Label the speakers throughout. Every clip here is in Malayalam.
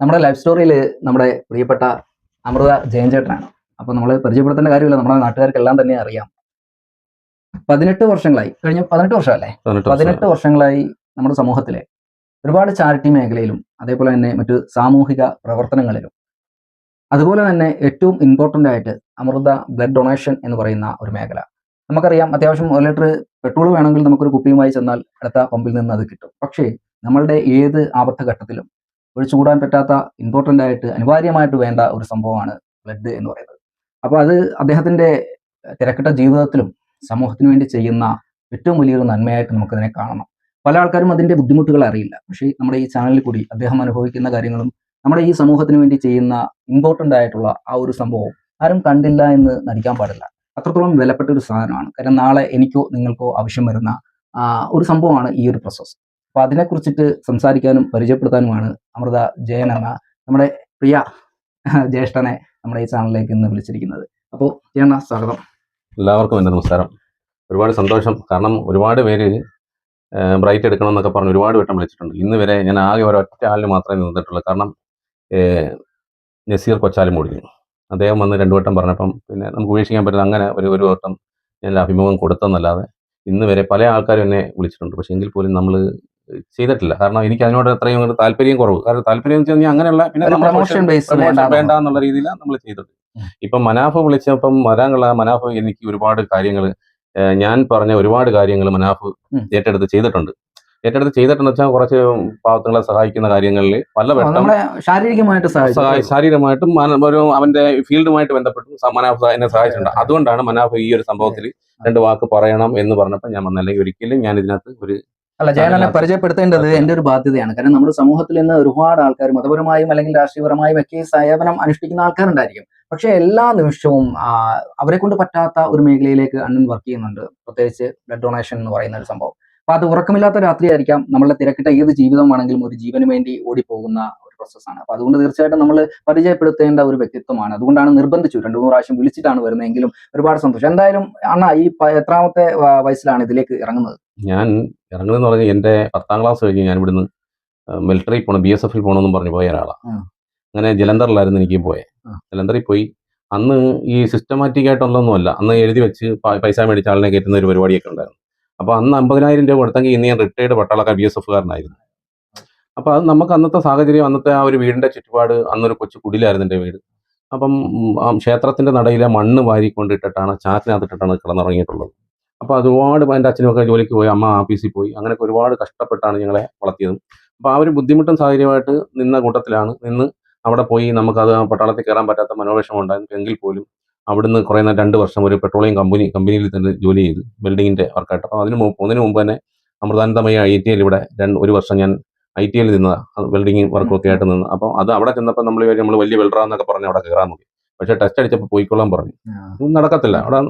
Speaker 1: നമ്മുടെ ലൈഫ് സ്റ്റോറിയിൽ നമ്മുടെ പ്രിയപ്പെട്ട അമൃത ജയൻ ചേട്ടനാണ് അപ്പോൾ നമ്മൾ പരിചയപ്പെടുത്തേണ്ട കാര്യമില്ല നമ്മുടെ നാട്ടുകാർക്കെല്ലാം തന്നെ അറിയാം. പതിനെട്ട് വർഷങ്ങളായി കഴിഞ്ഞ പതിനെട്ട് വർഷമല്ലേ?
Speaker 2: പതിനെട്ട് വർഷം.
Speaker 1: പതിനെട്ട് വർഷങ്ങളായി നമ്മുടെ സമൂഹത്തിലെ ഒരുപാട് ചാരിറ്റി മേഖലയിലും അതേപോലെ തന്നെ മറ്റു സാമൂഹിക പ്രവർത്തനങ്ങളിലും അതുപോലെ തന്നെ ഏറ്റവും ഇമ്പോർട്ടന്റ് ആയിട്ട് അമൃത ബ്ലഡ് ഡൊണേഷൻ എന്ന് പറയുന്ന ഒരു മേഖല. നമുക്കറിയാം അത്യാവശ്യം ഒരു ലിറ്റർ പെട്രോൾ വേണമെങ്കിൽ നമുക്കൊരു കുപ്പിയുമായി ചെന്നാൽ അടുത്ത പമ്പിൽ നിന്ന് അത് കിട്ടും. പക്ഷേ നമ്മളുടെ ഏത് ആപത്ത ഘട്ടത്തിലും ഒഴിച്ചുകൂടാൻ പറ്റാത്ത ഇമ്പോർട്ടന്റ് ആയിട്ട് അനിവാര്യമായിട്ട് വേണ്ട ഒരു സംഭവമാണ് ബ്ലഡ് എന്ന് പറയുന്നത്. അപ്പോൾ അത് അദ്ദേഹത്തിന്റെ തിരക്കിട്ട ജീവിതത്തിലും സമൂഹത്തിന് വേണ്ടി ചെയ്യുന്ന ഏറ്റവും വലിയൊരു നന്മയായിട്ട് നമുക്കതിനെ കാണണം. പല ആൾക്കാരും അതിന്റെ ബുദ്ധിമുട്ടുകൾ അറിയില്ല. പക്ഷേ നമ്മുടെ ഈ ചാനലിൽ കൂടി അദ്ദേഹം അനുഭവിക്കുന്ന കാര്യങ്ങളും നമ്മുടെ ഈ സമൂഹത്തിന് വേണ്ടി ചെയ്യുന്ന ഇമ്പോർട്ടന്റ് ആയിട്ടുള്ള ആ ഒരു സംഭവം ആരും കണ്ടില്ല എന്ന് നടിക്കാൻ പാടില്ല. അത്രത്തോളം വിലപ്പെട്ട ഒരു സാധനമാണ്. കാരണം നാളെ എനിക്കോ നിങ്ങൾക്കോ ആവശ്യം വരുന്ന ഒരു സംഭവമാണ് ഈ ഒരു പ്രോസസ്സ് അപ്പൊ അതിനെക്കുറിച്ചിട്ട് സംസാരിക്കാനും പരിചയപ്പെടുത്താനുമാണ് അമൃത ജയൻ എന്ന നമ്മുടെ പ്രിയ ജ്യേഷ്ഠനെ നമ്മുടെ ഈ ചാനലിലേക്ക് ഇന്ന് വിളിച്ചിരിക്കുന്നത്. അപ്പോൾ ജയണ്ണ സ്വാഗതം.
Speaker 2: എല്ലാവർക്കും എന്റെ നമസ്കാരം. ഒരുപാട് സന്തോഷം. കാരണം ഒരുപാട് പേര് ബ്രൈറ്റ് എടുക്കണം എന്നൊക്കെ പറഞ്ഞ് ഒരുപാട് വട്ടം വിളിച്ചിട്ടുണ്ട്. ഇന്ന് വരെ ഞാൻ ആകെ ഒരൊറ്റ ആളിന് മാത്രമേ നിന്നിട്ടുള്ളൂ. കാരണം നസീർ കൊച്ചാലും മൂടി. അദ്ദേഹം വന്ന് രണ്ടു വട്ടം പറഞ്ഞപ്പം പിന്നെ നമുക്ക് ഉപേക്ഷിക്കാൻ പറ്റില്ല. അങ്ങനെ ഒരു ഒരു വട്ടം ഞാൻ അഭിമുഖം കൊടുത്തെന്നല്ലാതെ ഇന്ന് വരെ പല ആൾക്കാരും എന്നെ വിളിച്ചിട്ടുണ്ട്. പക്ഷേ എങ്കിൽ പോലും നമ്മൾ ചെയ്തിട്ടില്ല. കാരണം എനിക്ക് അതിനോട് അത്രയും താല്പര്യം കുറവ്. കാരണം താല്പര്യം എന്ന് വെച്ച് കഴിഞ്ഞാൽ അങ്ങനെയുള്ള പിന്നെ
Speaker 1: പ്രൊമോഷൻ
Speaker 2: വേണ്ട എന്നുള്ള രീതിയിലാണ് നമ്മൾ ചെയ്തത്. ഇപ്പം മനാഫ് വിളിച്ചപ്പം വരാനുള്ള മനാഫ് എനിക്ക് ഒരുപാട് കാര്യങ്ങൾ ഞാൻ പറഞ്ഞ ഒരുപാട് കാര്യങ്ങൾ മനാഫ് ഏറ്റെടുത്ത് ചെയ്തിട്ടുണ്ട്. ഏറ്റെടുത്ത് ചെയ്തിട്ടെന്ന് വെച്ചാൽ കുറച്ച് പാവത്തുങ്ങളെ സഹായിക്കുന്ന കാര്യങ്ങളിൽ പല
Speaker 1: വട്ടം ശാരീരികമായിട്ട് സഹായിച്ചു.
Speaker 2: ഒരു അവന്റെ ഫീൽഡുമായിട്ട് ബന്ധപ്പെട്ടും മനാഫ് എന്നെ സഹായിച്ചിട്ടുണ്ട്. അതുകൊണ്ടാണ് മനാഫ് ഈ ഒരു സംഭവത്തിൽ രണ്ട് വാക്ക് പറയണം എന്ന് പറഞ്ഞപ്പോൾ ഞാൻ വന്നല്ലെങ്കിൽ ഒരിക്കലും ഞാൻ ഇതിനകത്ത് ഒരു
Speaker 1: അല്ല
Speaker 2: ജയലാലെ
Speaker 1: പരിചയപ്പെടുത്തേണ്ടത് എന്റെ ഒരു ബാധ്യതയാണ്. കാരണം നമ്മുടെ സമൂഹത്തിൽ നിന്ന് ഒരുപാട് ആൾക്കാർ മതപരമായും അല്ലെങ്കിൽ രാഷ്ട്രീയപരമായും ഒക്കെ സേവനം അനുഷ്ഠിക്കുന്ന ആൾക്കാരുണ്ടായിരിക്കും. പക്ഷെ എല്ലാ നിമിഷവും അവരെ കൊണ്ട് പറ്റാത്ത ഒരു മേഖലയിലേക്ക് അണ്ണൻ വർക്ക് ചെയ്യുന്നുണ്ട്. പ്രത്യേകിച്ച് ബ്ലഡ് ഡൊണേഷൻ എന്ന് പറയുന്ന ഒരു സംഭവം. അപ്പൊ അത് ഉറക്കമില്ലാത്ത രാത്രിയായിരിക്കാം. നമ്മളെ തിരക്കിട്ട ഏത് ജീവിതമാണെങ്കിലും ഒരു ജീവന് വേണ്ടി ഓടിപ്പോകുന്ന ഒരു പ്രോസസ്സാണ് അപ്പൊ അതുകൊണ്ട് തീർച്ചയായിട്ടും നമ്മൾ പരിചയപ്പെടുത്തേണ്ട ഒരു വ്യക്തിത്വമാണ്. അതുകൊണ്ടാണ് നിർബന്ധിച്ചു രണ്ടു മൂന്ന് പ്രാവശ്യം വിളിച്ചിട്ടാണ് വരുന്നതെങ്കിലും ഒരുപാട് സന്തോഷം. എന്തായാലും അണ്ണ ഈ എത്രാമത്തെ വയസ്സിലാണ് ഇതിലേക്ക് ഇറങ്ങുന്നത്?
Speaker 2: ഞാൻ ഇറങ്ങുന്നതെന്ന് പറഞ്ഞാൽ എന്റെ പത്താം ക്ലാസ് കഴിഞ്ഞ് ഞാൻ ഇവിടുന്ന് മിലിറ്ററി പോകണം ബി എസ് എഫിൽ പോകണമെന്നും പറഞ്ഞു പോയ ഒരാളാണ് അങ്ങനെ ജലന്ധറിലായിരുന്നു എനിക്ക് പോയെ. ജലന്ധറിൽ പോയി. അന്ന് ഈ സിസ്റ്റമാറ്റിക് ആയിട്ടുള്ളതൊന്നുമല്ല അന്ന് എഴുതി വെച്ച് പൈസ മേടിച്ച ആളിനെ കയറ്റുന്ന ഒരു പരിപാടിയൊക്കെ ഉണ്ടായിരുന്നു. അപ്പോൾ അന്ന് അമ്പതിനായിരം രൂപ കൊടുത്തെങ്കിൽ ഇന്ന് ഞാൻ റിട്ടയർഡ് പട്ടാളക്കാർ ബി എസ് എഫുകാരനായിരുന്നു അപ്പോൾ അത് നമുക്ക് അന്നത്തെ സാഹചര്യം അന്നത്തെ ആ ഒരു വീടിന്റെ ചുറ്റുപാട് അന്നൊരു കൊച്ചു കുടിലായിരുന്നു എന്റെ വീട്. അപ്പം ക്ഷേത്രത്തിന്റെ നടയിലെ മണ്ണ് വാരിക്കൊണ്ടിട്ടിട്ടാണ് ചാറ്റിനകത്തിട്ടിട്ടാണ് കിടന്നുറങ്ങിയിട്ടുള്ളത്. അപ്പോൾ ഒരുപാട് എന്റെ അച്ഛനൊക്കെ ജോലിക്ക് പോയി അമ്മ ആഫീസിൽ പോയി. അങ്ങനെയൊക്കെ ഒരുപാട് കഷ്ടപ്പെട്ടാണ് ഞങ്ങളെ വളർത്തിയത്. അപ്പോൾ ആ ഒരു ബുദ്ധിമുട്ടും സാഹചര്യമായിട്ട് നിന്ന കൂട്ടത്തിലാണ്. നിന്ന് അവിടെ പോയി നമുക്കത് പട്ടാളത്തിൽ കയറാൻ പറ്റാത്ത മനോവേഷം ഉണ്ടായിരുന്നു. എങ്കിൽ പോലും അവിടുന്ന് കുറേ നേരം രണ്ട് വർഷം ഒരു പെട്രോളിയം കമ്പനി കമ്പനിയിൽ തന്നെ ജോലി ചെയ്തു ബിൽഡിങ്ങിന്റെ വർക്കായിട്ട് അപ്പോൾ അതിന് മുമ്പ് പോകുന്നതിന് മുമ്പ് തന്നെ അമൃതാനന്ദമയ ഐ ടി ഐയിൽ ഇവിടെ രണ്ട് ഒരു വർഷം ഞാൻ ഐ ടി ഐയിൽ നിന്നതാണ് ബിൽഡിംഗ് വർക്കൊക്കെ ആയിട്ട് നിന്ന്. അപ്പോൾ അത് അവിടെ ചെന്നപ്പോൾ നമ്മൾ നമ്മൾ വലിയ വെൽഡറാന്നൊക്കെ പറഞ്ഞ് അവിടെ കയറാൻ നോക്കി. പക്ഷേ ടെസ്റ്റ് അടിച്ചപ്പോൾ പോയിക്കൊള്ളാൻ പറഞ്ഞു. നടക്കത്തില്ല. അവിടെ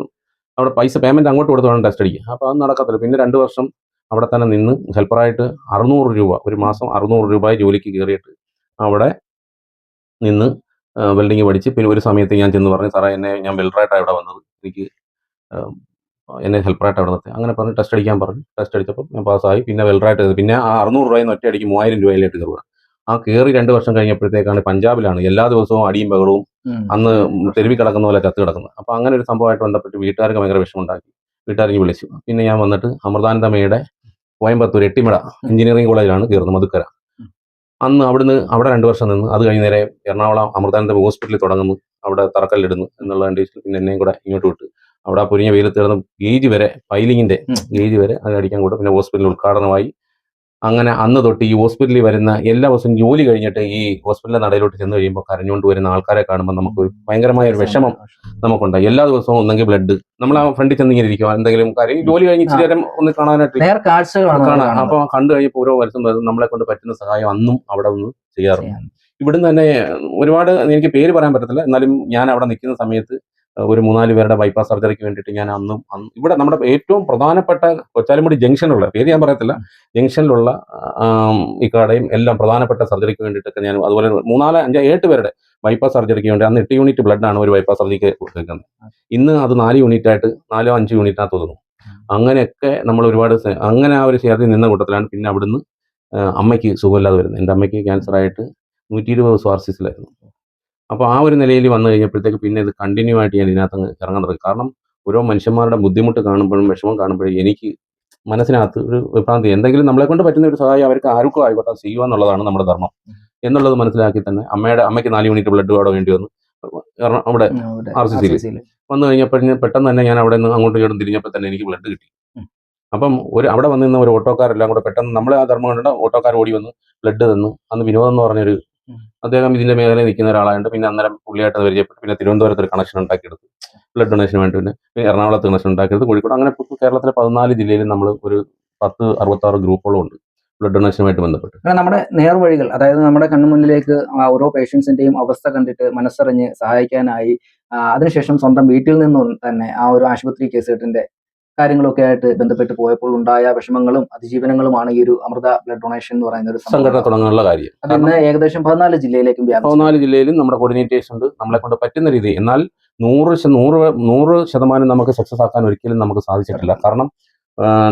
Speaker 2: അവിടെ പൈസ പേയ്മെന്റ് അങ്ങോട്ട് കൊടുത്ത് വേണം ടെസ്റ്റ് അടിക്കുക അപ്പോൾ അത് നടക്കത്തില്ല. പിന്നെ രണ്ട് വർഷം അവിടെ തന്നെ നിന്ന് ഹെൽപ്പറായിട്ട് അറുന്നൂറ് രൂപ ഒരു മാസം അറുന്നൂറ് രൂപ ജോലിക്ക് കയറിയിട്ട് അവിടെ നിന്ന് വെൽഡിങ് പഠിച്ച് പിന്നെ ഒരു സമയത്ത് ഞാൻ ചെന്ന് പറഞ്ഞു സാറേ എന്നെ ഞാൻ വെൽഡറായിട്ടാണ് ഇവിടെ വന്നത്. എനിക്ക് എന്നെ ഹെൽപ്പറായിട്ട് അവിടെ നിർത്തി അങ്ങനെ പറഞ്ഞ് ടെസ്റ്റ് അടിക്കാൻ പറഞ്ഞു. ടെസ്റ്റ് അടിച്ചപ്പോൾ ഞാൻ പാസ്സായി പിന്നെ വെൽഡറായിട്ട് പിന്നെ ആ അറുന്നൂറ് രൂപയിൽ നിന്ന് ഒറ്റയടിക്ക് മൂവായിരം രൂപയിലേക്ക് കയറുക ആ കയറി രണ്ട് വർഷം കഴിഞ്ഞപ്പോഴത്തേക്കാണ് പഞ്ചാബിലാണ് എല്ലാ ദിവസവും അടിയും ബഹളവും. അന്ന് തെരുവി കിടക്കുന്ന പോലെ ചത്ത് കിടക്കുന്നത് അപ്പോൾ അങ്ങനെ ഒരു സംഭവമായിട്ട് ബന്ധപ്പെട്ട് വീട്ടുകാർക്ക് ഭയങ്കര വിഷമമുണ്ടാക്കി. വീട്ടുകാരെനിക്ക് വിളിച്ചു. പിന്നെ ഞാൻ വന്നിട്ട് അമൃതാനന്ദമയുടെ കോയമ്പത്തൂർ എട്ടിമട എഞ്ചിനീയറിംഗ് കോളേജിലാണ് കയറുന്നത് മധുക്കര. അന്ന് അവിടുന്ന് അവിടെ രണ്ട് വർഷം നിന്ന് അത് കഴിഞ്ഞ് നേരെ എറണാകുളം അമൃതാനന്ദ ഹോസ്പിറ്റലിൽ തുടങ്ങുന്നു. അവിടെ തറക്കല്ലിടുന്നു എന്നുള്ള കണ്ടീഷനിൽ പിന്നെ എന്നെയും കൂടെ ഇങ്ങോട്ട് വിട്ട്. അവിടെ ആ പൊരിഞ്ഞ വെയിലത്ത് കിടന്ന് ഗേജ് വരെ ഫൈലിങ്ങിന്റെ. ഗേജ് വരെ അത് അടിക്കാൻ കൂടെ പിന്നെ ഹോസ്പിറ്റലിൽ ഉദ്ഘാടനമായി അങ്ങനെ അന്ന് തൊട്ട് ഈ ഹോസ്പിറ്റലിൽ വരുന്ന എല്ലാ ദിവസവും ജോലി കഴിഞ്ഞിട്ട് ഈ ഹോസ്പിറ്റലിന്റെ നടയിലോട്ട് ചെന്ന് കഴിയുമ്പോൾ കരഞ്ഞുകൊണ്ട് വരുന്ന ആൾക്കാരെ കാണുമ്പോൾ നമുക്ക് ഒരു ഭയങ്കരമായ ഒരു വിഷമം നമുക്കുണ്ട്. എല്ലാ ദിവസവും ഒന്നെങ്കിൽ ബ്ലഡ് നമ്മൾ ആ ഫ്രണ്ടിൽ ചെന്ന് ഇങ്ങനെ എന്തെങ്കിലും കാര്യം ജോലി കഴിഞ്ഞിട്ട് നേരം ഒന്ന് കാണാനായിട്ട് കാണാം. അപ്പൊ കണ്ടു കഴിഞ്ഞപ്പോൾ ഓരോ വരുത്തും നമ്മളെ കൊണ്ട് പറ്റുന്ന സഹായം അന്നും അവിടെ നിന്ന് ചെയ്യാറുണ്ട്. ഇവിടുന്ന് തന്നെ ഒരുപാട് എനിക്ക് പേര് പറയാൻ പറ്റത്തില്ല. എന്നാലും ഞാൻ അവിടെ നിൽക്കുന്ന സമയത്ത് ഒരു മൂന്നാൽ പേരുടെ ബൈപ്പാസ് സർജറിക്ക് വേണ്ടിയിട്ട് ഞാൻ അന്നും ഇവിടെ നമ്മുടെ ഏറ്റവും പ്രധാനപ്പെട്ട കൊച്ചാലിമുടി ജംഗ്ഷനിലുള്ള പേര് ഞാൻ പറയത്തില്ല ജംഗ്ഷനിലുള്ള ഈ കടയും എല്ലാം പ്രധാനപ്പെട്ട സർജറിക്ക് വേണ്ടിയിട്ടൊക്കെ ഞാൻ അതുപോലെ മൂന്നാൽ അഞ്ച് എട്ട് പേരുടെ ബൈപ്പാസ് സർജറിക്ക് വേണ്ടി അന്ന് എട്ട് യൂണിറ്റ് ബ്ലഡ് ആണ് ഒരു ബൈപ്പാസ് സർജറിക്ക് കൊടുക്കുന്നത് ഇന്ന് അത് നാല് യൂണിറ്റ് ആയിട്ട് നാലോ അഞ്ച് യൂണിറ്റിനകത്ത് ഒതുങ്ങും. അങ്ങനെയൊക്കെ നമ്മൾ ഒരുപാട് അങ്ങനെ ആ ഒരു ചേർത്തി നിന്ന കൂട്ടത്തിലാണ് പിന്നെ അവിടുന്ന് അമ്മയ്ക്ക് സുഖമില്ലാതെ വരുന്നത്. എന്റെ അമ്മയ്ക്ക് ക്യാൻസർ ആയിട്ട് നൂറ്റി ഇരുപത് ദിവസം ആർ സി സിയിലായിരുന്നു അപ്പോൾ ആ ഒരു നിലയിൽ വന്നു കഴിഞ്ഞപ്പോഴത്തേക്ക് പിന്നെ ഇത് കണ്ടിന്യൂ ആയിട്ട് ഞാൻ ഇതിനകത്ത് ഇറങ്ങാൻ തുടങ്ങി. കാരണം ഓരോ മനുഷ്യന്മാരുടെ ബുദ്ധിമുട്ട് കാണുമ്പോഴും വിഷമം കാണുമ്പോഴും എനിക്ക് മനസ്സിനകത്ത് ഒരു വിഭ്രാന്തി. എന്തെങ്കിലും നമ്മളെ കൊണ്ട് പറ്റുന്ന ഒരു സഹായം അവർക്ക് ആർക്കും ആയിക്കോട്ടെ ചെയ്യുക എന്നുള്ളതാണ് നമ്മുടെ ധർമ്മം. എന്നുള്ളത് മനസ്സിലാക്കി തന്നെ അമ്മയുടെ അമ്മയ്ക്ക് നാല് യൂണിറ്റ് ബ്ലഡ് അവിടെ വേണ്ടി വന്നു. കാരണം അവിടെ ആർ സി സിയിൽ. വന്നു കഴിഞ്ഞപ്പോൾ പെട്ടെന്ന് തന്നെ ഞാൻ അവിടെ നിന്ന് അങ്ങോട്ടും ഇങ്ങോട്ടും തിരിഞ്ഞപ്പോൾ തന്നെ എനിക്ക് ബ്ലഡ് കിട്ടി. അപ്പം ഒരു അവിടെ വന്നിരുന്ന ഒരു ഓട്ടോക്കാരെല്ലാം കൂടെ പെട്ടെന്ന് നമ്മളെ ആ ധർമ്മം കണ്ടിട്ട് ഓട്ടോക്കാർ ഓടി വന്ന് ബ്ലഡ് തന്നു. അന്ന് വിനോദം എന്ന് പറഞ്ഞൊരു. അദ്ദേഹം ഇതിന്റെ മേഖലയിൽ നിൽക്കുന്ന ഒരാളായതുകൊണ്ട് പിന്നെ അന്നേരം പുള്ളിയായിട്ട് പരിചയപ്പെട്ടു. പിന്നെ തിരുവനന്തപുരത്ത് ഒരു കണക്ഷൻ ഉണ്ടാക്കിയെടുത്തു. ബ്ലഡ് ഡൊണേഷന് വേണ്ടി പിന്നെ എറണാകുളത്ത് കണക്ഷൻ ഉണ്ടാക്കിയെടുത്ത്. കോഴിക്കോട് അങ്ങനെ കേരളത്തിലെ പതിനാല് ജില്ലയിൽ നമ്മൾ ഒരു പത്ത് അറുപത്താറ് ഗ്രൂപ്പുകളും ഉണ്ട്. ബ്ലഡ് ഡൊണേഷനുമായിട്ട് ബന്ധപ്പെട്ട്.
Speaker 1: നമ്മുടെ നേർവഴികൾ അതായത് നമ്മുടെ കണ്ണുമുന്നിലേക്ക് ഓരോ പേഷ്യൻസിന്റെയും അവസ്ഥ കണ്ടിട്ട് മനസ്സറിഞ്ഞ് സഹായിക്കാനായി അതിനുശേഷം സ്വന്തം വീട്ടിൽ നിന്നും തന്നെ ആ ഒരു ആശുപത്രി കേസുകെട്ടിന്റെ കാര്യങ്ങളൊക്കെ ആയിട്ട് ബന്ധപ്പെട്ട് പോയപ്പോൾ ഉണ്ടായ വിഷമങ്ങളും അതിജീവനങ്ങളുമാണ് ഈ ഒരു അമൃത ബ്ലഡ് ഡൊണേഷൻ എന്ന് പറയുന്ന ഒരു
Speaker 2: സംഘടന തുടങ്ങാനുള്ള കാര്യം.
Speaker 1: അതിന് ഏകദേശം പതിനാല് ജില്ലയിലേക്കും
Speaker 2: പതിനാല് ജില്ലയിലും നമ്മുടെ കോർഡിനേറ്റേഴ്സ് ഉണ്ട്. നമ്മളെ കൊണ്ട് പറ്റുന്ന രീതി എന്നാൽ നൂറ് നൂറ് നൂറ് ശതമാനം നമുക്ക് സക്സസ് ആക്കാൻ ഒരിക്കലും നമുക്ക് സാധിച്ചിട്ടില്ല. കാരണം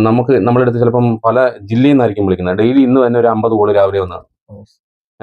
Speaker 2: നമുക്ക് നമ്മുടെ അടുത്ത് ചിലപ്പം പല ജില്ലയിൽ നിന്നായിരിക്കും വിളിക്കുന്നത്. ഡെയിലി ഇന്ന് തന്നെ ഒരു അമ്പത് കോൾ രാവിലെ വന്നതാണ്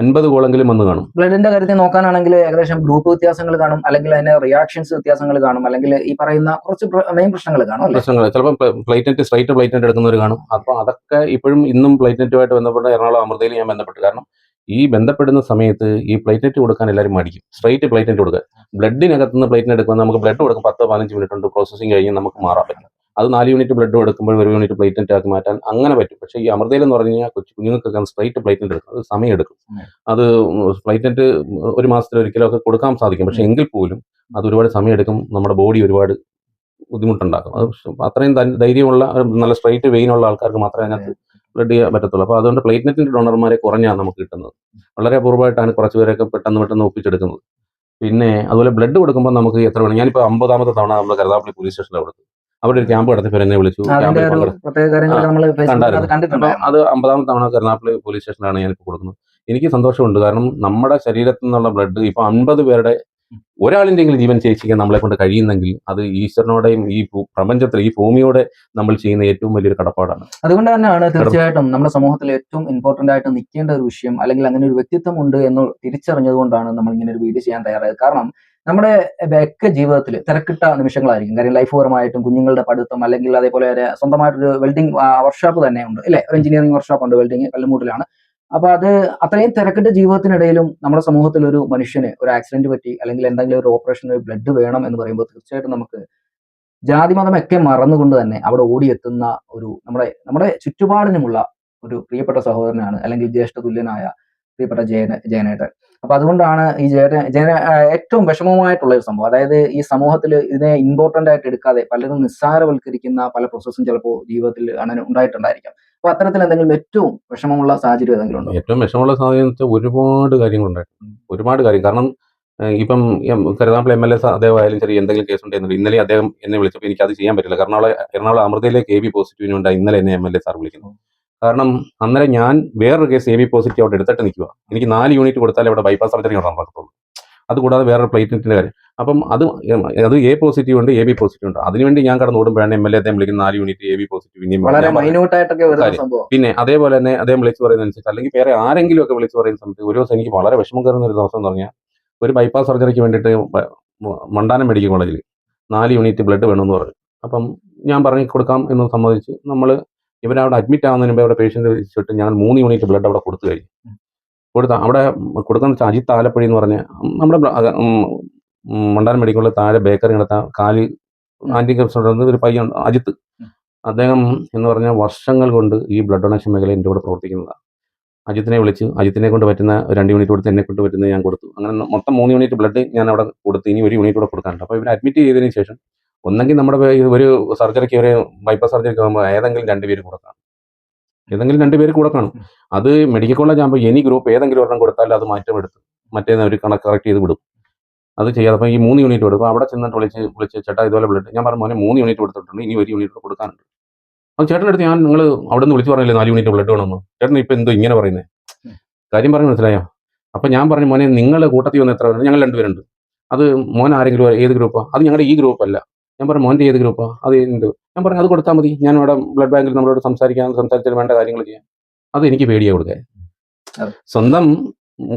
Speaker 2: അൻപത് ഗോളെങ്കിലും വന്ന് കാണും.
Speaker 1: ബ്ലഡിന്റെ കാര്യത്തിൽ നോക്കാനാണെങ്കിൽ ഏകദേശം ഗ്രൂപ്പ് വ്യത്യാസങ്ങൾ കാണും അല്ലെങ്കിൽ അതിന്റെ റിയാക്ഷൻസ് വ്യത്യാസങ്ങൾ കാണും അല്ലെങ്കിൽ ഈ പറയുന്ന കുറച്ച് മെയിൻ പ്രശ്നങ്ങൾ കാണും
Speaker 2: പ്രശ്നങ്ങൾ ചിലപ്പോൾ പ്ലേറ്റ്നെറ്റ് സ്ട്രൈറ്റ് പ്ലേറ്റ്നെറ്റ് എടുക്കുന്നവർ കാണും. അപ്പോൾ അതൊക്കെ ഇപ്പോഴും ഇന്നും പ്ലേറ്റ്നെറ്റുമായിട്ട് ബന്ധപ്പെട്ട എറണാകുളം അമൃതയിൽ ഞാൻ ബന്ധപ്പെട്ടു. കാരണം ഈ ബന്ധപ്പെടുന്ന സമയത്ത് ഈ പ്ലേറ്റ്നെറ്റ് കൊടുക്കാൻ എല്ലാവരും മടിക്കും. സ്ട്രൈറ്റ് പ്ലേറ്റ്നെറ്റ് കൊടുക്കുക ബ്ലഡിനകത്ത് നിന്ന് പ്ലേറ്റ്നെറ്റ് എടുക്കുമ്പോൾ നമുക്ക് ബ്ലഡ് കൊടുക്കും പത്ത് പതിനഞ്ച് മിനിറ്റ് കൊണ്ട് പ്രോസസ്സിങ് കഴിഞ്ഞ് നമുക്ക് മാറാൻ പറ്റും അത് നാല് യൂണിറ്റ് ബ്ലഡ് എടുക്കുമ്പോൾ ഒരു യൂണിറ്റ് പ്ലേറ്റ്നെറ്റ് ആക്കി മാറ്റാൻ അങ്ങനെ പറ്റും. പക്ഷേ ഈ അമൃതയിൽ എന്ന് പറഞ്ഞു കഴിഞ്ഞാൽ കൊച്ചു കുഞ്ഞുങ്ങൾക്കൊക്കെ സ്ട്രൈറ്റ് പ്ലേറ്റിന്റെ എടുക്കും. അത് സമയം എടുക്കും.
Speaker 1: സമയം.
Speaker 2: അത് പ്ലേറ്റ്നെറ്റ് ഒരു മാസത്തിൽ ഒരിക്കലും ഒക്കെ കൊടുക്കാൻ സാധിക്കും. പക്ഷേ എങ്കിൽ പോലും അത് ഒരുപാട് സമയം എടുക്കും. നമ്മുടെ ബോഡി ഒരുപാട് ബുദ്ധിമുട്ടുണ്ടാക്കും. അത് അത്രയും ധൈര്യമുള്ള നല്ല സ്ട്രൈറ്റ് വെയിനുള്ള ആൾക്കാർക്ക് മാത്രമേ അതിനകത്ത് ബ്ലഡ് ചെയ്യാൻ പറ്റത്തുള്ളൂ. അപ്പോൾ അതുകൊണ്ട് പ്ലേറ്റ്ലെറ്റിന്റെ ഡോണർമാരെ കുറഞ്ഞാണ് നമുക്ക് കിട്ടുന്നത്. വളരെ അപൂർവമായിട്ടാണ് കുറച്ച് പേരൊക്കെ പെട്ടെന്ന് പെട്ടെന്ന് ഒപ്പിച്ചെടുക്കുന്നത്. പിന്നെ അതുപോലെ ബ്ലഡ് കൊടുക്കുമ്പോൾ നമുക്ക് എത്ര വേണം? ഞാനിപ്പോൾ അമ്പതാമത്തെ തവണ നമ്മൾ കരുതാപ്പള്ളി പോലീസ് സ്റ്റേഷനിൽ കൊടുത്തു അവിടെ ഒരു ക്യാമ്പ് കടത്തി എന്നെ വിളിച്ചു. അത് അമ്പതാമത്തെ തവണ കരുനാപ്പള്ളി പോലീസ് സ്റ്റേഷനിലാണ് ഞാനിപ്പോൾ കൊടുക്കുന്നത്. എനിക്ക് സന്തോഷമുണ്ട്. കാരണം നമ്മുടെ ശരീരത്തിൽ നിന്നുള്ള ബ്ലഡ് ഇപ്പൊ അൻപത് പേരുടെ ഒരാളിന്റെങ്കിലും ജീവൻ ചേച്ചിക്കാൻ നമ്മളെ കൊണ്ട് കഴിയുന്നെങ്കിൽ അത് ഈശ്വരനോടെയും ഈ പ്രപഞ്ചത്തിൽ ഈ ഭൂമിയോടെ നമ്മൾ ചെയ്യുന്ന ഏറ്റവും വലിയൊരു കടപ്പാടാണ്.
Speaker 1: അതുകൊണ്ട് തന്നെയാണ് തീർച്ചയായിട്ടും നമ്മുടെ സമൂഹത്തിൽ ഏറ്റവും ഇമ്പോർട്ടന്റ് ആയിട്ട് നിൽക്കേണ്ട ഒരു വിഷയം അല്ലെങ്കിൽ അങ്ങനെ ഒരു വ്യക്തിത്വം ഉണ്ട് എന്ന് തിരിച്ചറിഞ്ഞതുകൊണ്ടാണ് നമ്മൾ ഇങ്ങനെ ഒരു വീഡിയോ ചെയ്യാൻ തയ്യാറായത്. കാരണം നമ്മുടെ ഒക്കെ ജീവിതത്തിൽ തിരക്കിട്ട നിമിഷങ്ങളായിരിക്കും. കാര്യം ലൈഫ് പരമായിട്ടും കുഞ്ഞുങ്ങളുടെ പഠിത്തം അല്ലെങ്കിൽ അതേപോലെ സ്വന്തമായിട്ടൊരു വെൽഡിംഗ് വർക്ക്ഷോപ്പ് തന്നെ ഉണ്ട് അല്ലേ? ഒരു എഞ്ചിനീയറിംഗ് വർക്ക്ഷോപ്പ് ഉണ്ട്. വെൽഡിംഗ് കല്ലുമൂട്ടിലാണ്. അപ്പൊ അത് അത്രയും തിരക്കിട്ട ജീവിതത്തിനിടയിലും നമ്മുടെ സമൂഹത്തിൽ ഒരു മനുഷ്യന് ഒരു ആക്സിഡന്റ് പറ്റി അല്ലെങ്കിൽ എന്തെങ്കിലും ഒരു ഓപ്പറേഷൻ ഒരു ബ്ലഡ് വേണം എന്ന് പറയുമ്പോൾ തീർച്ചയായിട്ടും നമുക്ക് ജാതിമതമൊക്കെ മറന്നുകൊണ്ട് തന്നെ അവിടെ ഓടിയെത്തുന്ന ഒരു നമ്മുടെ നമ്മുടെ ചുറ്റുപാടിനുമുള്ള ഒരു പ്രിയപ്പെട്ട സഹോദരനാണ് അല്ലെങ്കിൽ ജ്യേഷ്ഠ തുല്യനായ പ്രിയപ്പെട്ട ജയന ജയനേട്ടൻ. അപ്പൊ അതുകൊണ്ടാണ് ഈ ജന ജന ഏറ്റവും വിഷമമായിട്ടുള്ള ഒരു സംഭവം. അതായത് ഈ സമൂഹത്തിൽ ഇതിനെ ഇമ്പോർട്ടന്റ് ആയിട്ട് എടുക്കാതെ പലരും നിസ്സാരവൽക്കരിക്കുന്ന പല പ്രോസസ്സും ചിലപ്പോൾ ജീവിതത്തിൽ അങ്ങനെ ഉണ്ടായിട്ടുണ്ടായിരിക്കാം. അപ്പൊ അത്തരത്തിൽ എന്തെങ്കിലും ഏറ്റവും വിഷമമുള്ള സാഹചര്യം എന്തെങ്കിലും ഉണ്ടോ?
Speaker 2: ഏറ്റവും വിഷമമുള്ള സാഹചര്യം എന്ന് വെച്ചാൽ ഒരുപാട് കാര്യങ്ങളുണ്ടായിട്ടുണ്ട് ഒരുപാട് കാര്യം. കാരണം ഇപ്പം കരുതാമ്പള എം എൽ എ അദ്ദേഹം ആയാലും ശരി എന്തെങ്കിലും കേസ് ഉണ്ടായിരുന്നു ഇന്നലെ അദ്ദേഹം എന്നെ വിളിച്ചപ്പോൾ എനിക്ക് അത് ചെയ്യാൻ പറ്റില്ല. കാരണം എറണാകുളം അമൃതയിലെ കെ ബി പോസിറ്റീവിനുണ്ടായി ഇന്നലെ എന്നെ എം എൽ എ സാർ വിളിക്കുന്നു. കാരണം അന്നേരം ഞാൻ വേറൊരു കേസ് എ ബി പോസിറ്റീവ് അവിടെ എടുത്തിട്ട് നിൽക്കുക എനിക്ക് നാല് യൂണിറ്റ് കൊടുത്താലേ അവിടെ ബൈപ്പാസ് സർജറി നടത്താൻ പറ്റത്തുള്ളൂ അതുകൂടാതെ വേറൊരു പ്ലേറ്റിന്റെ കാര്യം. അപ്പം അത് അത് എ പോസിറ്റീവ് ഉണ്ട് എ ബി പോസിറ്റീവ് ഉണ്ട്. അതിനുവേണ്ടി ഞാൻ കടന്നു ഓടുമ്പോഴാണ് എം എൽ എ അദ്ദേഹം വിളിക്കുന്ന നാല് യൂണിറ്റ് എ ബി പോസിറ്റീവ് ഇനിയും പിന്നെ അതേപോലെ തന്നെ അദ്ദേഹം വിളിച്ചു പറയുന്ന അനുസരിച്ച് അല്ലെങ്കിൽ വേറെ ആരെങ്കിലും ഒക്കെ വിളിച്ചു പറയുന്ന സമയത്ത് ഒരു ദിവസം എനിക്ക് വളരെ വിഷമം കയറുന്ന ഒരു ദിവസം എന്ന് പറഞ്ഞാൽ ഒരു ബൈപ്പാസ് സർജറിക്ക് വേണ്ടിയിട്ട് മണ്ടാനം മെഡിക്കൽ കോളേജിൽ നാല് യൂണിറ്റ് ബ്ലഡ് വേണമെന്ന് പറഞ്ഞു. അപ്പം ഞാൻ പറഞ്ഞു കൊടുക്കാം എന്ന് സമ്മതിച്ച് നമ്മൾ ഇവരവിടെ അഡ്മിറ്റ് ആവുന്നതിന് മുമ്പ് അവിടെ പേഷ്യന്റ് വെച്ചിട്ട് ഞാൻ മൂന്ന് യൂണിറ്റ് ബ്ലഡ് അവിടെ കൊടുത്തു കഴിഞ്ഞു. കൊടുത്ത അവിടെ കൊടുക്കുന്ന വെച്ചാൽ അജിത്ത് ആലപ്പുഴ എന്ന് പറഞ്ഞ നമ്മുടെ മണ്ടാൻ കോളേജിൽ താഴെ ബേക്കറി നടത്താൻ കാൽ ആന്റി കപ്സ് ഒരു പയ്യൻ അജിത്ത്. അദ്ദേഹം എന്ന് പറഞ്ഞ വർഷങ്ങൾ കൊണ്ട് ഈ ബ്ലഡ് ഡൊണേഷൻ മേഖല എന്റെ കൂടെ പ്രവർത്തിക്കുന്നതാണ് അജിത്തിനെ വിളിച്ച് അജിത്തിനെ കൊണ്ട് പറ്റുന്ന രണ്ട് യൂണിറ്റ് കൊടുത്ത് എന്നെ കൊണ്ട് പറ്റുന്നത് ഞാൻ കൊടുത്തു. അങ്ങനെ മൊത്തം മൂന്ന് യൂണിറ്റ് ബ്ലഡ് ഞാൻ അവിടെ കൊടുത്തു ഇനി ഒരു യൂണിറ്റ് കൂടെ കൊടുക്കാനുണ്ട്. അപ്പോൾ ഇവർ അഡ്മിറ്റ് ചെയ്തതിന് ശേഷം ഒന്നെങ്കിൽ നമ്മുടെ ഒരു സർജറിക്ക് ഒരു ബൈപ്പാസ് സർജറിക്ക് പോകുമ്പോൾ ഏതെങ്കിലും രണ്ട് പേര് കൂടെ കാണും. ഏതെങ്കിലും രണ്ട് പേര് കൂടെ കാണും. അത് മെഡിക്കൽ കോളേജ് ആകുമ്പോൾ എനി ഗ്രൂപ്പ് ഏതെങ്കിലും ഒരെണ്ണം കൊടുത്താൽ അത് മാറ്റം എടുത്ത് മറ്റേന്ന് ഒരു കണക്ക് കറക്റ്റ് ചെയ്ത് വിടും. അത് ചെയ്യാതെ അപ്പോൾ ഈ മൂന്ന് യൂണിറ്റ് കൊടുക്കും. അവിടെ ചെന്നിട്ട് വിളിച്ച് വിളിച്ച് ചേട്ടാ ഇതുപോലെ ബ്ലഡ് ഞാൻ പറഞ്ഞു മോനെ മൂന്ന് യൂണിറ്റ് കൊടുത്തിട്ടുണ്ട്. ഇനി ഒരു യൂണിറ്റ് കൊടുക്കാനുണ്ട്. അപ്പോൾ ചേട്ടന്റെ അടുത്ത് ഞാൻ നിങ്ങൾ അവിടെ നിന്ന് വിളിച്ച് പറഞ്ഞില്ലേ നാല് യൂണിറ്റ് ബ്ലഡ് വേണമെന്ന് ചേട്ടൻ ഇപ്പം എന്തോ ഇങ്ങനെ പറയുന്നത് കാര്യം പറഞ്ഞു മനസ്സിലായോ? അപ്പം ഞാൻ പറഞ്ഞു മോനെ നിങ്ങൾ കൂട്ടത്തിൽ വന്ന് എത്ര ഞങ്ങൾ രണ്ടുപേരുണ്ട്. അത് മോൻ ആരെങ്കിലും ഏത് ഗ്രൂപ്പാണ് അത് ഞങ്ങളുടെ ഈ ഗ്രൂപ്പല്ല ഞാൻ പറഞ്ഞു മോന്റെ ഏത് ഗ്രൂപ്പാണ് അത് ഉണ്ട് ഞാൻ പറഞ്ഞു അത് കൊടുത്താൽ മതി. ഞാൻ ഇവിടെ ബ്ലഡ് ബാങ്കിൽ നമ്മളോട് സംസാരിക്കാൻ സംസാരിച്ചാൽ വേണ്ട കാര്യങ്ങൾ ചെയ്യാം. അത് എനിക്ക് പേടിയാ കൊടുക്കാൻ സ്വന്തം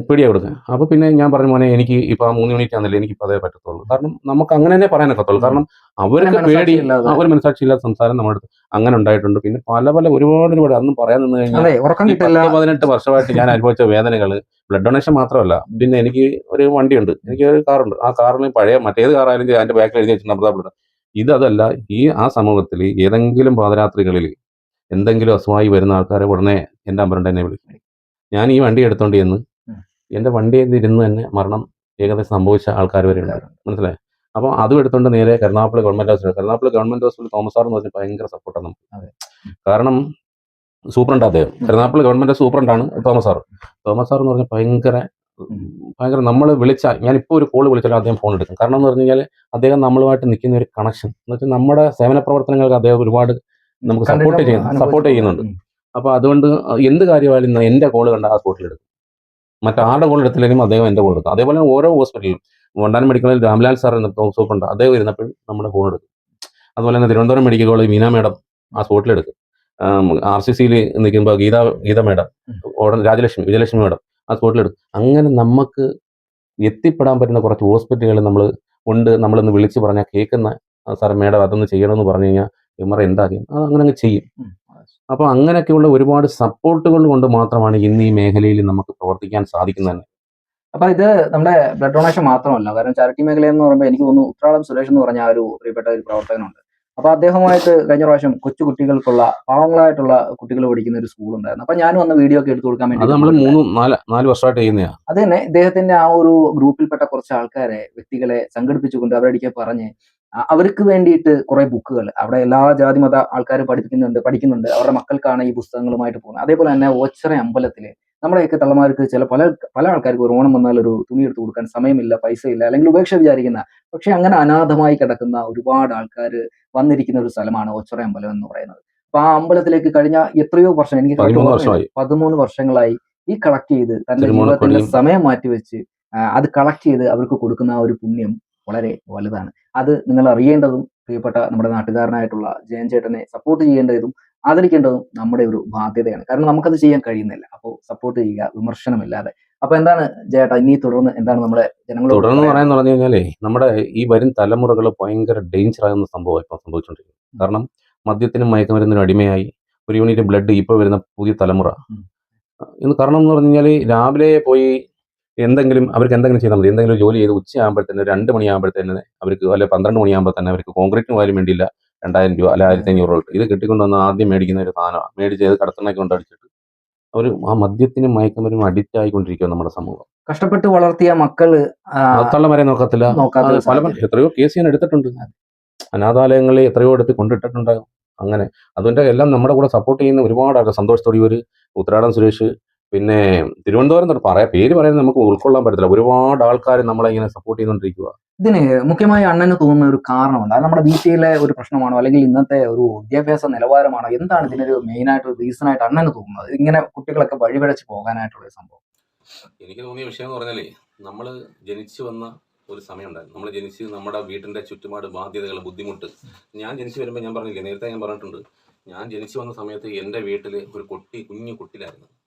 Speaker 2: പേടിയാ കൊടുക്കുക അപ്പൊ പിന്നെ ഞാൻ പറഞ്ഞു മോനെ എനിക്ക് ഇപ്പൊ ആ മൂന്ന് യൂണിറ്റ് ആണല്ലേ എനിക്ക് അതേ പറ്റത്തുള്ളൂ. കാരണം നമുക്ക് അങ്ങനെ തന്നെ പറയാനൊക്കത്തുള്ളൂ കാരണം അവർക്ക് പേടി അവർ മനസ്സാക്ഷിയില്ലാത്ത സംസാരം നമ്മുടെ അടുത്ത് അങ്ങനെ ഉണ്ടായിട്ടുണ്ട്. പിന്നെ പല പല ഒരുപാട് ഒരുപാട് അന്നും പറയാൻ നിന്ന് കഴിഞ്ഞാൽ പതിനെട്ട് വർഷമായിട്ട് ഞാൻ അനുഭവിച്ച വേദനകൾ ബ്ലഡ് ഡൊണേഷൻ മാത്രമല്ല പിന്നെ എനിക്ക് ഒരു വണ്ടിയുണ്ട്. എനിക്ക് ഒരു കാറുണ്ട്. ആ കാറിന് പഴയ മറ്റേത് കാറായാലും അതിന്റെ ബാക്കിൽ എഴുതി വെച്ചിട്ടുണ്ട് അമൃത ബ്ലഡ്. ഇത് അതല്ല ഈ ആ സമൂഹത്തിൽ ഏതെങ്കിലും പാദരാത്രികളിൽ എന്തെങ്കിലും അസുഖമായി വരുന്ന ആൾക്കാരെ ഉടനെ എന്റെ അമ്പരണ്ട് എന്നെ വിളിക്കും. ഞാൻ ഈ വണ്ടി എടുത്തോണ്ട്
Speaker 1: എന്ന്.
Speaker 2: എന്റെ വണ്ടിയിൽ ഇരുന്ന് തന്നെ മരണം ഏകദേശം സംഭവിച്ച ആൾക്കാർ വരെ ഉണ്ടായിരുന്നു. മനസ്സിലായി? അപ്പോൾ അതും എടുത്തോണ്ട് നേരെ Karunagappally government hospital Karunagappally government hospital Thomas sir എന്ന് പറഞ്ഞാൽ ഭയങ്കര സപ്പോർട്ടാണ് നമുക്ക്. കാരണം സൂപ്രണ്ട് അദ്ദേഹം. കരുനാഗപ്പള്ളി ഗവൺമെന്റ് സൂപ്രണ്ടാണ് തോമസ് സാർ തോമസ് സാർ എന്ന് പറഞ്ഞാൽ ഭയങ്കര. ഭയങ്കര നമ്മൾ വിളിച്ചാൽ ഞാനിപ്പോൾ ഒരു കോൾ വിളിച്ചാലും അദ്ദേഹം ഫോൺ എടുക്കും. കാരണം എന്ന് പറഞ്ഞു കഴിഞ്ഞാൽ അദ്ദേഹം നമ്മളുമായിട്ട് നിൽക്കുന്ന ഒരു കണക്ഷൻ എന്ന് വെച്ചാൽ നമ്മുടെ സേവന പ്രവർത്തനങ്ങൾക്ക് അദ്ദേഹം ഒരുപാട് നമുക്ക് സപ്പോർട്ട് ചെയ്യുന്നു സപ്പോർട്ട്. ചെയ്യുന്നുണ്ട്. അപ്പോൾ അതുകൊണ്ട് എന്ത് കാര്യമായാലും എന്റെ കോൾ കണ്ട ആ സ്പോട്ടിൽ എടുക്കും. മറ്റാരുടെ കോൾ എടുത്തില്ലെങ്കിലും അദ്ദേഹം എന്റെ കോൾ എടുക്കും. അതേപോലെ ഓരോ ഹോസ്പിറ്റലിലും വണ്ടാനം മെഡിക്കലിൽ രാംലാൽ സാർ എന്ന ഉണ്ട്. അദ്ദേഹം വരുന്നപ്പോഴും നമ്മുടെ ഫോൺ എടുക്കും. അതുപോലെ തന്നെ Thiruvananthapuram medical college Meena madam ആ സ്പോട്ടിൽ എടുക്കും. ആർ സി സിയിൽ നിൽക്കുമ്പോൾ ഗീത ഗീത മേഡം ഉടൻ രാജലക്ഷ്മി വിജയലക്ഷ്മി മേഡം. ആ സ്പോട്ടിൽ എടുക്കും അങ്ങനെ നമുക്ക് എത്തിപ്പെടാൻ പറ്റുന്ന കുറച്ച് ഹോസ്പിറ്റലുകൾ നമ്മൾ ഉണ്ട്. നമ്മളൊന്ന് വിളിച്ച് പറഞ്ഞാൽ കേൾക്കുന്ന സാർ മേഡം അതൊന്ന് ചെയ്യണമെന്ന് പറഞ്ഞു കഴിഞ്ഞാൽ ഇവർ എന്താ ചെയ്യും? അത് അങ്ങനെ അങ്ങ് ചെയ്യും. അപ്പോൾ അങ്ങനെയൊക്കെയുള്ള ഒരുപാട് സപ്പോർട്ടുകൾ കൊണ്ട് മാത്രമാണ് ഇന്ന് ഈ മേഖലയിൽ നമുക്ക് പ്രവർത്തിക്കാൻ സാധിക്കുന്നത്.
Speaker 1: അപ്പൊ ഇത് നമ്മുടെ ബ്ലഡ് ഡൊണേഷൻ മാത്രമല്ല. കാരണം ചാരിറ്റി മേഖല എന്ന് പറയുമ്പോൾ എനിക്ക് തോന്നുന്നു ഉത്രാളം സുരേഷ് എന്ന് പറഞ്ഞ ആ ഒരു പ്രിയപ്പെട്ട ഒരു പ്രവർത്തകനുണ്ട്. അപ്പൊ അദ്ദേഹമായിട്ട് കഴിഞ്ഞ പ്രാവശ്യം കൊച്ചു കുട്ടികൾക്കുള്ള പാവങ്ങളായിട്ടുള്ള കുട്ടികൾ പഠിക്കുന്ന ഒരു സ്കൂൾ ഉണ്ടായിരുന്നു. അപ്പൊ ഞാനും അന്ന് വീഡിയോ ഒക്കെ എടുത്തു കൊടുക്കാൻ
Speaker 2: അത് നമ്മൾ
Speaker 1: വേണ്ടി
Speaker 2: മൂന്ന് നാല് നാല് വർഷമായിട്ട് ചെയ്യുന്നതാണ്
Speaker 1: അത് തന്നെ ഇദ്ദേഹത്തിന്റെ ആ ഒരു ഗ്രൂപ്പിൽപ്പെട്ട കുറച്ച് ആൾക്കാരെ വ്യക്തികളെ സംഘടിപ്പിച്ചുകൊണ്ട് അവരടിക്കെ പറഞ്ഞ് അവർക്ക് വേണ്ടിയിട്ട് കുറെ ബുക്കുകൾ അവിടെ എല്ലാ ജാതി മത ആൾക്കാരും പഠിപ്പിക്കുന്നുണ്ട് പഠിക്കുന്നുണ്ട്. അവരുടെ മക്കൾക്കാണ് ഈ പുസ്തകങ്ങളുമായിട്ട് പോകുന്നത്. അതേപോലെ തന്നെ ഓച്ചറ അമ്പലത്തിൽ നമ്മുടെയൊക്കെ തള്ളമാർക്ക് ചില പല പല ആൾക്കാർക്ക് ഒരു ഓണം വന്നാൽ ഒരു തുണി എടുത്ത് കൊടുക്കാൻ സമയമില്ല പൈസ ഇല്ല അല്ലെങ്കിൽ ഉപേക്ഷ വിചാരിക്കുന്ന. പക്ഷെ അങ്ങനെ അനാഥമായി കിടക്കുന്ന ഒരുപാട് ആൾക്കാർ വന്നിരിക്കുന്ന ഒരു സ്ഥലമാണ് ഒച്ചറ അമ്പലം എന്ന് പറയുന്നത്. അപ്പൊ ആ അമ്പലത്തിലേക്ക് കഴിഞ്ഞ എത്രയോ വർഷം എനിക്ക്
Speaker 2: പതിമൂന്ന്
Speaker 1: വർഷങ്ങളായി ഈ കളക്ട് ചെയ്ത് തന്റെ ജീവിതത്തിന്റെ സമയം മാറ്റിവെച്ച് അത് കളക്ട് ചെയ്ത് അവർക്ക് കൊടുക്കുന്ന ആ ഒരു പുണ്യം വളരെ വലുതാണ്. അത് നിങ്ങൾ അറിയേണ്ടതും പ്രിയപ്പെട്ട നമ്മുടെ നാട്ടുകാരനായിട്ടുള്ള ജയൻ ചേട്ടനെ സപ്പോർട്ട് ചെയ്യേണ്ടതും ആദരിക്കേണ്ടതും നമ്മുടെ ഒരു ബാധ്യതയാണ്. കാരണം നമുക്കത് ചെയ്യാൻ കഴിയുന്നില്ല. അപ്പോൾ സപ്പോർട്ട് ചെയ്യുക വിമർശനമില്ലാതെ. അപ്പൊ എന്താണ് ജയേട്ടാ ഇനി തുടർന്ന് എന്താണ് നമ്മുടെ ജനങ്ങൾ
Speaker 2: തുടർന്ന്
Speaker 1: പറയാൻ-
Speaker 2: പറയാന്ന് പറഞ്ഞു കഴിഞ്ഞാലേ നമ്മുടെ ഈ വരും തലമുറകൾ ഭയങ്കര ഡേഞ്ചർ ആകുന്ന സംഭവം ഇപ്പൊ സംഭവിച്ചുകൊണ്ടിരിക്കുന്നത് കാരണം മദ്യത്തിനും മയക്കുമരുന്നിനും അടിമയായി. ഒരു യൂണിറ്റ് ബ്ലഡ് ഇപ്പോൾ വരുന്ന പുതിയ തലമുറ. ഇന്ന് കാരണം എന്ന് പറഞ്ഞു കഴിഞ്ഞാൽ രാവിലെ പോയി എന്തെങ്കിലും അവർക്ക് എന്തെങ്കിലും ചെയ്താൽ മതി. എന്തെങ്കിലും ജോലി ചെയ്ത് ഉച്ചയാകുമ്പോഴത്തേന് രണ്ട് മണിയാകുമ്പോഴത്തേന് അവർക്ക് അല്ലെ പന്ത്രണ്ട് മണിയാകുമ്പോൾ തന്നെ അവർക്ക് കോൺക്രീറ്റിന് പോയാലും വേണ്ടിയില്ല. രണ്ടായിരം രൂപ അല്ലെ ആയിരത്തി അഞ്ഞൂറ് രൂപ ഇത് ഇത് കെട്ടിക്കൊണ്ടുവന്ന് ആദ്യം മേടിക്കുന്ന ഒരു സാധനമാണ്. മേടിച്ച് അത് കടത്തണൊക്കെ കൊണ്ട് അടിച്ചിട്ട് അവർ ആ മദ്യത്തിനും മയക്കുമരും അഡിക്റ്റ് ആയിക്കൊണ്ടിരിക്കുക നമ്മുടെ സമൂഹം.
Speaker 1: കഷ്ടപ്പെട്ട് വളർത്തിയ
Speaker 2: മക്കൾ വരെ നോക്കത്തില്ല. പല എത്രയോ കേസ് ഞാൻ എടുത്തിട്ടുണ്ട്. അനാഥാലയങ്ങളിൽ എത്രയോ എടുത്ത് കൊണ്ടിട്ടിട്ടുണ്ട് അങ്ങനെ. അതിന്റെ എല്ലാം നമ്മുടെ കൂടെ സപ്പോർട്ട് ചെയ്യുന്ന ഒരുപാട് ആൾക്കാർ. സന്തോഷ് തൊടിയൂര് ഉത്രാടം സുരേഷ് പിന്നെ തിരുവനന്തപുരം തൊട്ട് പറയാ പേര് പറയുന്നത് നമുക്ക് ഉൾക്കൊള്ളാൻ പറ്റത്തില്ല. ഒരുപാട് ആൾക്കാർ നമ്മളെ ഇങ്ങനെ സപ്പോർട്ട് ചെയ്തുകൊണ്ടിരിക്കുക
Speaker 1: ഇതിന് മുഖ്യമായി അണ്ണന് തോന്നുന്ന ഒരു കാരണമുണ്ട്. അത് നമ്മുടെ വീട്ടിലെ ഒരു പ്രശ്നമാണോ അല്ലെങ്കിൽ ഇന്നത്തെ ഒരു വിദ്യാഭ്യാസ നിലവാരമാണോ? എന്താണ് ഇതിനൊരു മെയിൻ ആയിട്ട് റീസൺ ആയിട്ട് അണ്ണന് തോന്നുന്നത്? ഇങ്ങനെ കുട്ടികളൊക്കെ വഴിപിഴച്ച് പോകാനായിട്ടുള്ള ഒരു സംഭവം.
Speaker 2: എനിക്ക് തോന്നിയ വിഷയം എന്ന് പറഞ്ഞാലേ നമ്മൾ ജനിച്ചു വന്ന ഒരു സമയമുണ്ടായിരുന്നു. നമ്മൾ ജനിച്ച് നമ്മുടെ വീടിന്റെ ചുറ്റുപാട് ബാധ്യതകൾ ബുദ്ധിമുട്ട്. ഞാൻ ജനിച്ചു വരുമ്പോൾ ഞാൻ പറഞ്ഞില്ലേ നേരത്തെ ഞാൻ പറഞ്ഞിട്ടുണ്ട് ഞാൻ ജനിച്ചു വന്ന സമയത്ത് എന്റെ വീട്ടിൽ ഒരു കുട്ടി കുഞ്ഞു കുട്ടിലായിരുന്നു ഏ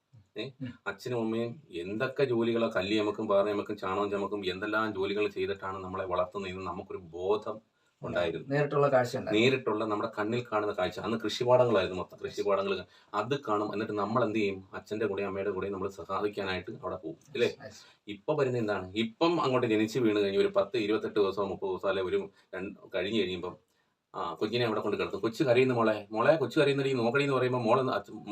Speaker 2: അച്ഛനും അമ്മയും എന്തൊക്കെ ജോലികളെ കല്ലി നമുക്കും പാറ നമുക്കും ചാണകം ചമക്കും എന്തെല്ലാം ജോലികൾ ചെയ്തിട്ടാണ് നമ്മളെ വളർത്തുന്നതെന്ന് നമുക്കൊരു ബോധം ഉണ്ടായിരുന്നു.
Speaker 1: നേരിട്ടുള്ള കാഴ്ച
Speaker 2: നേരിട്ടുള്ള നമ്മുടെ കണ്ണിൽ കാണുന്ന കാഴ്ച. അന്ന് കൃഷിപാടങ്ങളായിരുന്നു മൊത്തം കൃഷിപാടങ്ങൾ. അത് കാണും. എന്നിട്ട് നമ്മൾ എന്ത് ചെയ്യും? അച്ഛന്റെ കൂടെ അമ്മയുടെ കൂടെ നമ്മൾ സഹായിക്കാനായിട്ട് അവിടെ പോകും. ഇല്ലേ? ഇപ്പൊ വരുന്ന എന്താണ്? ഇപ്പം അങ്ങോട്ട് ജനിച്ചു വീണ് കഴിഞ്ഞ് ഒരു പത്ത് ഇരുപത്തെട്ട് ദിവസം മുപ്പത് ദിവസം അല്ലെ ഒരു രണ്ട് കഴിഞ്ഞ് കഴിയുമ്പം ആ കൊച്ചിനെ അവിടെ കൊണ്ട് കിടത്തും കൊച്ചു കരയുന്ന മോളെ. മോളെ കൊച്ചു കരയുന്നടി നോക്കടി എന്ന് പറയുമ്പോൾ മോളെ